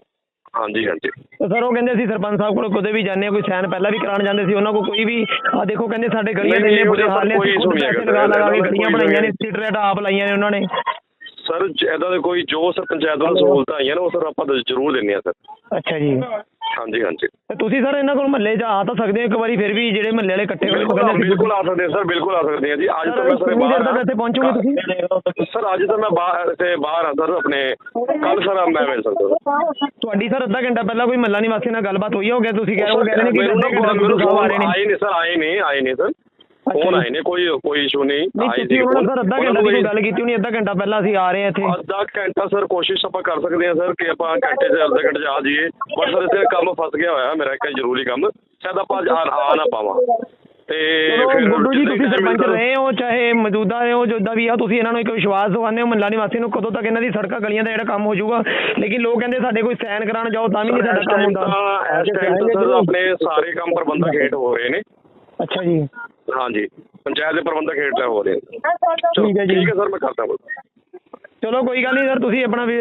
ਹਾਂਜੀ ਹਾਂਜੀ। ਸਰ ਉਹ ਕਹਿੰਦੇ ਸੀ ਸਰਪੰਚ ਸਾਹਿਬ ਕੋਲ ਕਦੇ ਵੀ ਜਾਂਦੇ ਕੋਈ ਸਾਈਨ ਪਹਿਲਾਂ ਵੀ ਕਰਾਉਣ ਜਾਂਦੇ ਸੀ ਉਹਨਾਂ ਕੋਲ ਕੋਈ ਵੀ ਆ ਦੇਖੋ ਕਹਿੰਦੇ ਸਾਡੇ ਗਲੀਆਂ ਦੇ ਇੰਨੇ ਬੁਰੇ ਹਾਲ ਨੇ ਕੋਈ ਹੈਗਾ, ਲਗਾ ਲਗਾ ਕੇ ਗਲੀਆਂ ਬਣਾਈਆਂ ਨੇ। ਸਟਰੀਟ ਲਾਈਟ ਆਪ ਲਾਈਆਂ ਨੇ ਉਹਨਾਂ ਨੇ। ਸਰ ਇਹਦਾ ਦੇ ਕੋਈ ਜੋ ਸਰ ਪੰਚਾਇਤ ਵੱਲੋਂ ਸਹੂਲਤਾਂ ਆਈਆਂ ਨੇ ਉਹ ਸਰ ਆਪਾਂ ਜ਼ਰੂਰ ਦਿੰਦੇ ਆ ਸਰ। ਅੱਛਾ ਜੀ। ਹਾਂਜੀ ਹਾਂਜੀ। ਤੁਸੀਂ ਸਰ ਇਹਨਾਂ ਕੋਲ ਮਹੱਲੇ 'ਚ ਆ ਤਾਂ ਸਕਦੇ ਹੋ ਇੱਕ ਵਾਰੀ ਫਿਰ ਵੀ ਜਿਹੜੇ ਮਹੱਲੇ ਵਾਲੇ ਇਕੱਠੇ ਹੋਏ ਬਿਲਕੁਲ ਕਹਿੰਦੇ ਆ ਸਕਦੇ ਸਰ ਬਿਲਕੁਲ ਆ ਸਕਦੇ ਹਾਂ ਜੀ। ਅੱਜ ਤਾਂ ਮੈਂ ਸਰ ਬਾਹਰ ਤੱਕ ਇੱਥੇ ਪਹੁੰਚੋਗੇ ਤੁਸੀਂ? ਸਰ ਅੱਜ ਤਾਂ ਮੈਂ ਬਾਹਰ ਤੇ ਬਾਹਰ ਆ ਸਰ ਆਪਣੇ ਕੱਲ ਸਰ ਮੈਂ ਮਿਲ ਸਕਦਾ ਤੁਹਾਡੀ ਸਰ ਅੱਧਾ ਘੰਟਾ ਪਹਿਲਾਂ ਕੋਈ ਮਹੱਲਾ ਨਿਵਾਸੀ ਨਾਲ ਗੱਲਬਾਤ ਹੋਈ ਹੋਗੇ ਤੁਸੀਂ ਕਹਿ ਰਹੇ ਹੋ ਕਹਿ ਰਹੇ ਨੇ ਕਿ ਮੈਨੂੰ ਅੱਧੇ ਘੰਟੇ ਮੈਨੂੰ ਗੁਰੂ ਸਾਹਿਬ ਆ ਰਹੇ ਨੇ। ਆਏ ਨਹੀਂ ਸਰ ਆਏ ਨਹੀਂ ਆਏ ਨਹੀਂ ਸਰ। ਫੋਨ ਆਏ ਨੇ ਕੋਈ ਕੋਈ ਇਸ਼ੂ ਨਹੀਂ। ਨਹੀਂ ਤੁਸੀਂ ਉਹਨਾਂ ਸਰ ਅੱਧਾ ਘੰਟਾ ਦੀ ਗੱਲ ਕੀਤੀ ਹੋਣੀ ਅੱਧਾ ਘੰਟਾ ਪਹਿਲਾਂ ਅਸੀਂ ਆ ਰਹੇ ਹਾਂ ਇੱਥੇ। ਅੱਧਾ ਘੰਟਾ ਸਰ ਕੋਸ਼ਿਸ਼ ਆਪਾਂ ਕਰ ਸਕਦੇ ਹਾਂ ਸਰ ਕਿ ਆਪਾਂ ਘੰਟੇ ਚ ਅੱਧੇ ਘੰਟੇ ਆ ਜਾਈਏ। ਪਰ ਸਰ ਇੱਥੇ ਕੰਮ ਫਸ ਗਿਆ ਹੋਇਆ ਮੇਰਾ ਇੱਕ ਜ਼ਰੂਰੀ ਕੰਮ। ਸ਼ਾਇਦ ਆਪਾਂ ਅੱਜ ਆ ਨਾ ਪਾਵਾਂ। ਤੇ ਫਿਰ ਗੁੱਡੂ ਜੀ ਤੁਸੀਂ ਸਰਪੰਚ ਰਹੇ ਹੋ ਚਾਹੇ ਮੌਜੂਦਾ ਰਹੇ ਹੋ ਜਿੱਦਾਂ ਵੀ ਆ ਤੁਸੀਂ ਇਹਨਾਂ ਨੂੰ ਇੱਕ ਵਿਸ਼ਵਾਸ ਦਿਵਾਉਂਦੇ ਹੋ ਮਹੱਲਾ ਨਿਵਾਸੀ ਨੂੰ ਕਦੋਂ ਤੱਕ ਇਹਨਾਂ ਦੀ ਸੜਕਾਂ ਗਲੀਆਂ ਦਾ ਜਿਹੜਾ ਕੰਮ ਹੋ ਜਾਊਗਾ। ਲੇਕਿਨ ਲੋਕ ਕਹਿੰਦੇ ਸਾਡੇ ਕੋਈ ਸਾਈਨ ਕਰਾਉਣ ਜਾਓ ਤਾਂ ਵੀ ਨਹੀਂ ਸਾਡਾ ਕੰਮ ਹੁੰਦਾ। ਇਸ ਟਾਈਮ ਆਪਣੇ ਸਾਰੇ ਕੰਮ ਪ੍ਰਬੰਧਕ ਹੇਠ ਹੋ ਰਹੇ ਨੇ। ਅੱਛਾ ਜੀ। ਹਾਂਜੀ ਪੰਚਾਇਤ ਦੇ ਪ੍ਰਬੰਧਕ ਹੇਠ ਹੋ ਰਹੇ ਠੀਕ ਹੈ ਜੀ। ਠੀਕ ਹੈ ਸਰ ਮੈਂ ਕਰਦਾ ਬੋਲ ਚਲੋ ਕੋਈ ਗੱਲ ਨਹੀਂ ਸਰ ਤੁਸੀਂ ਆਪਣਾ ਵੀ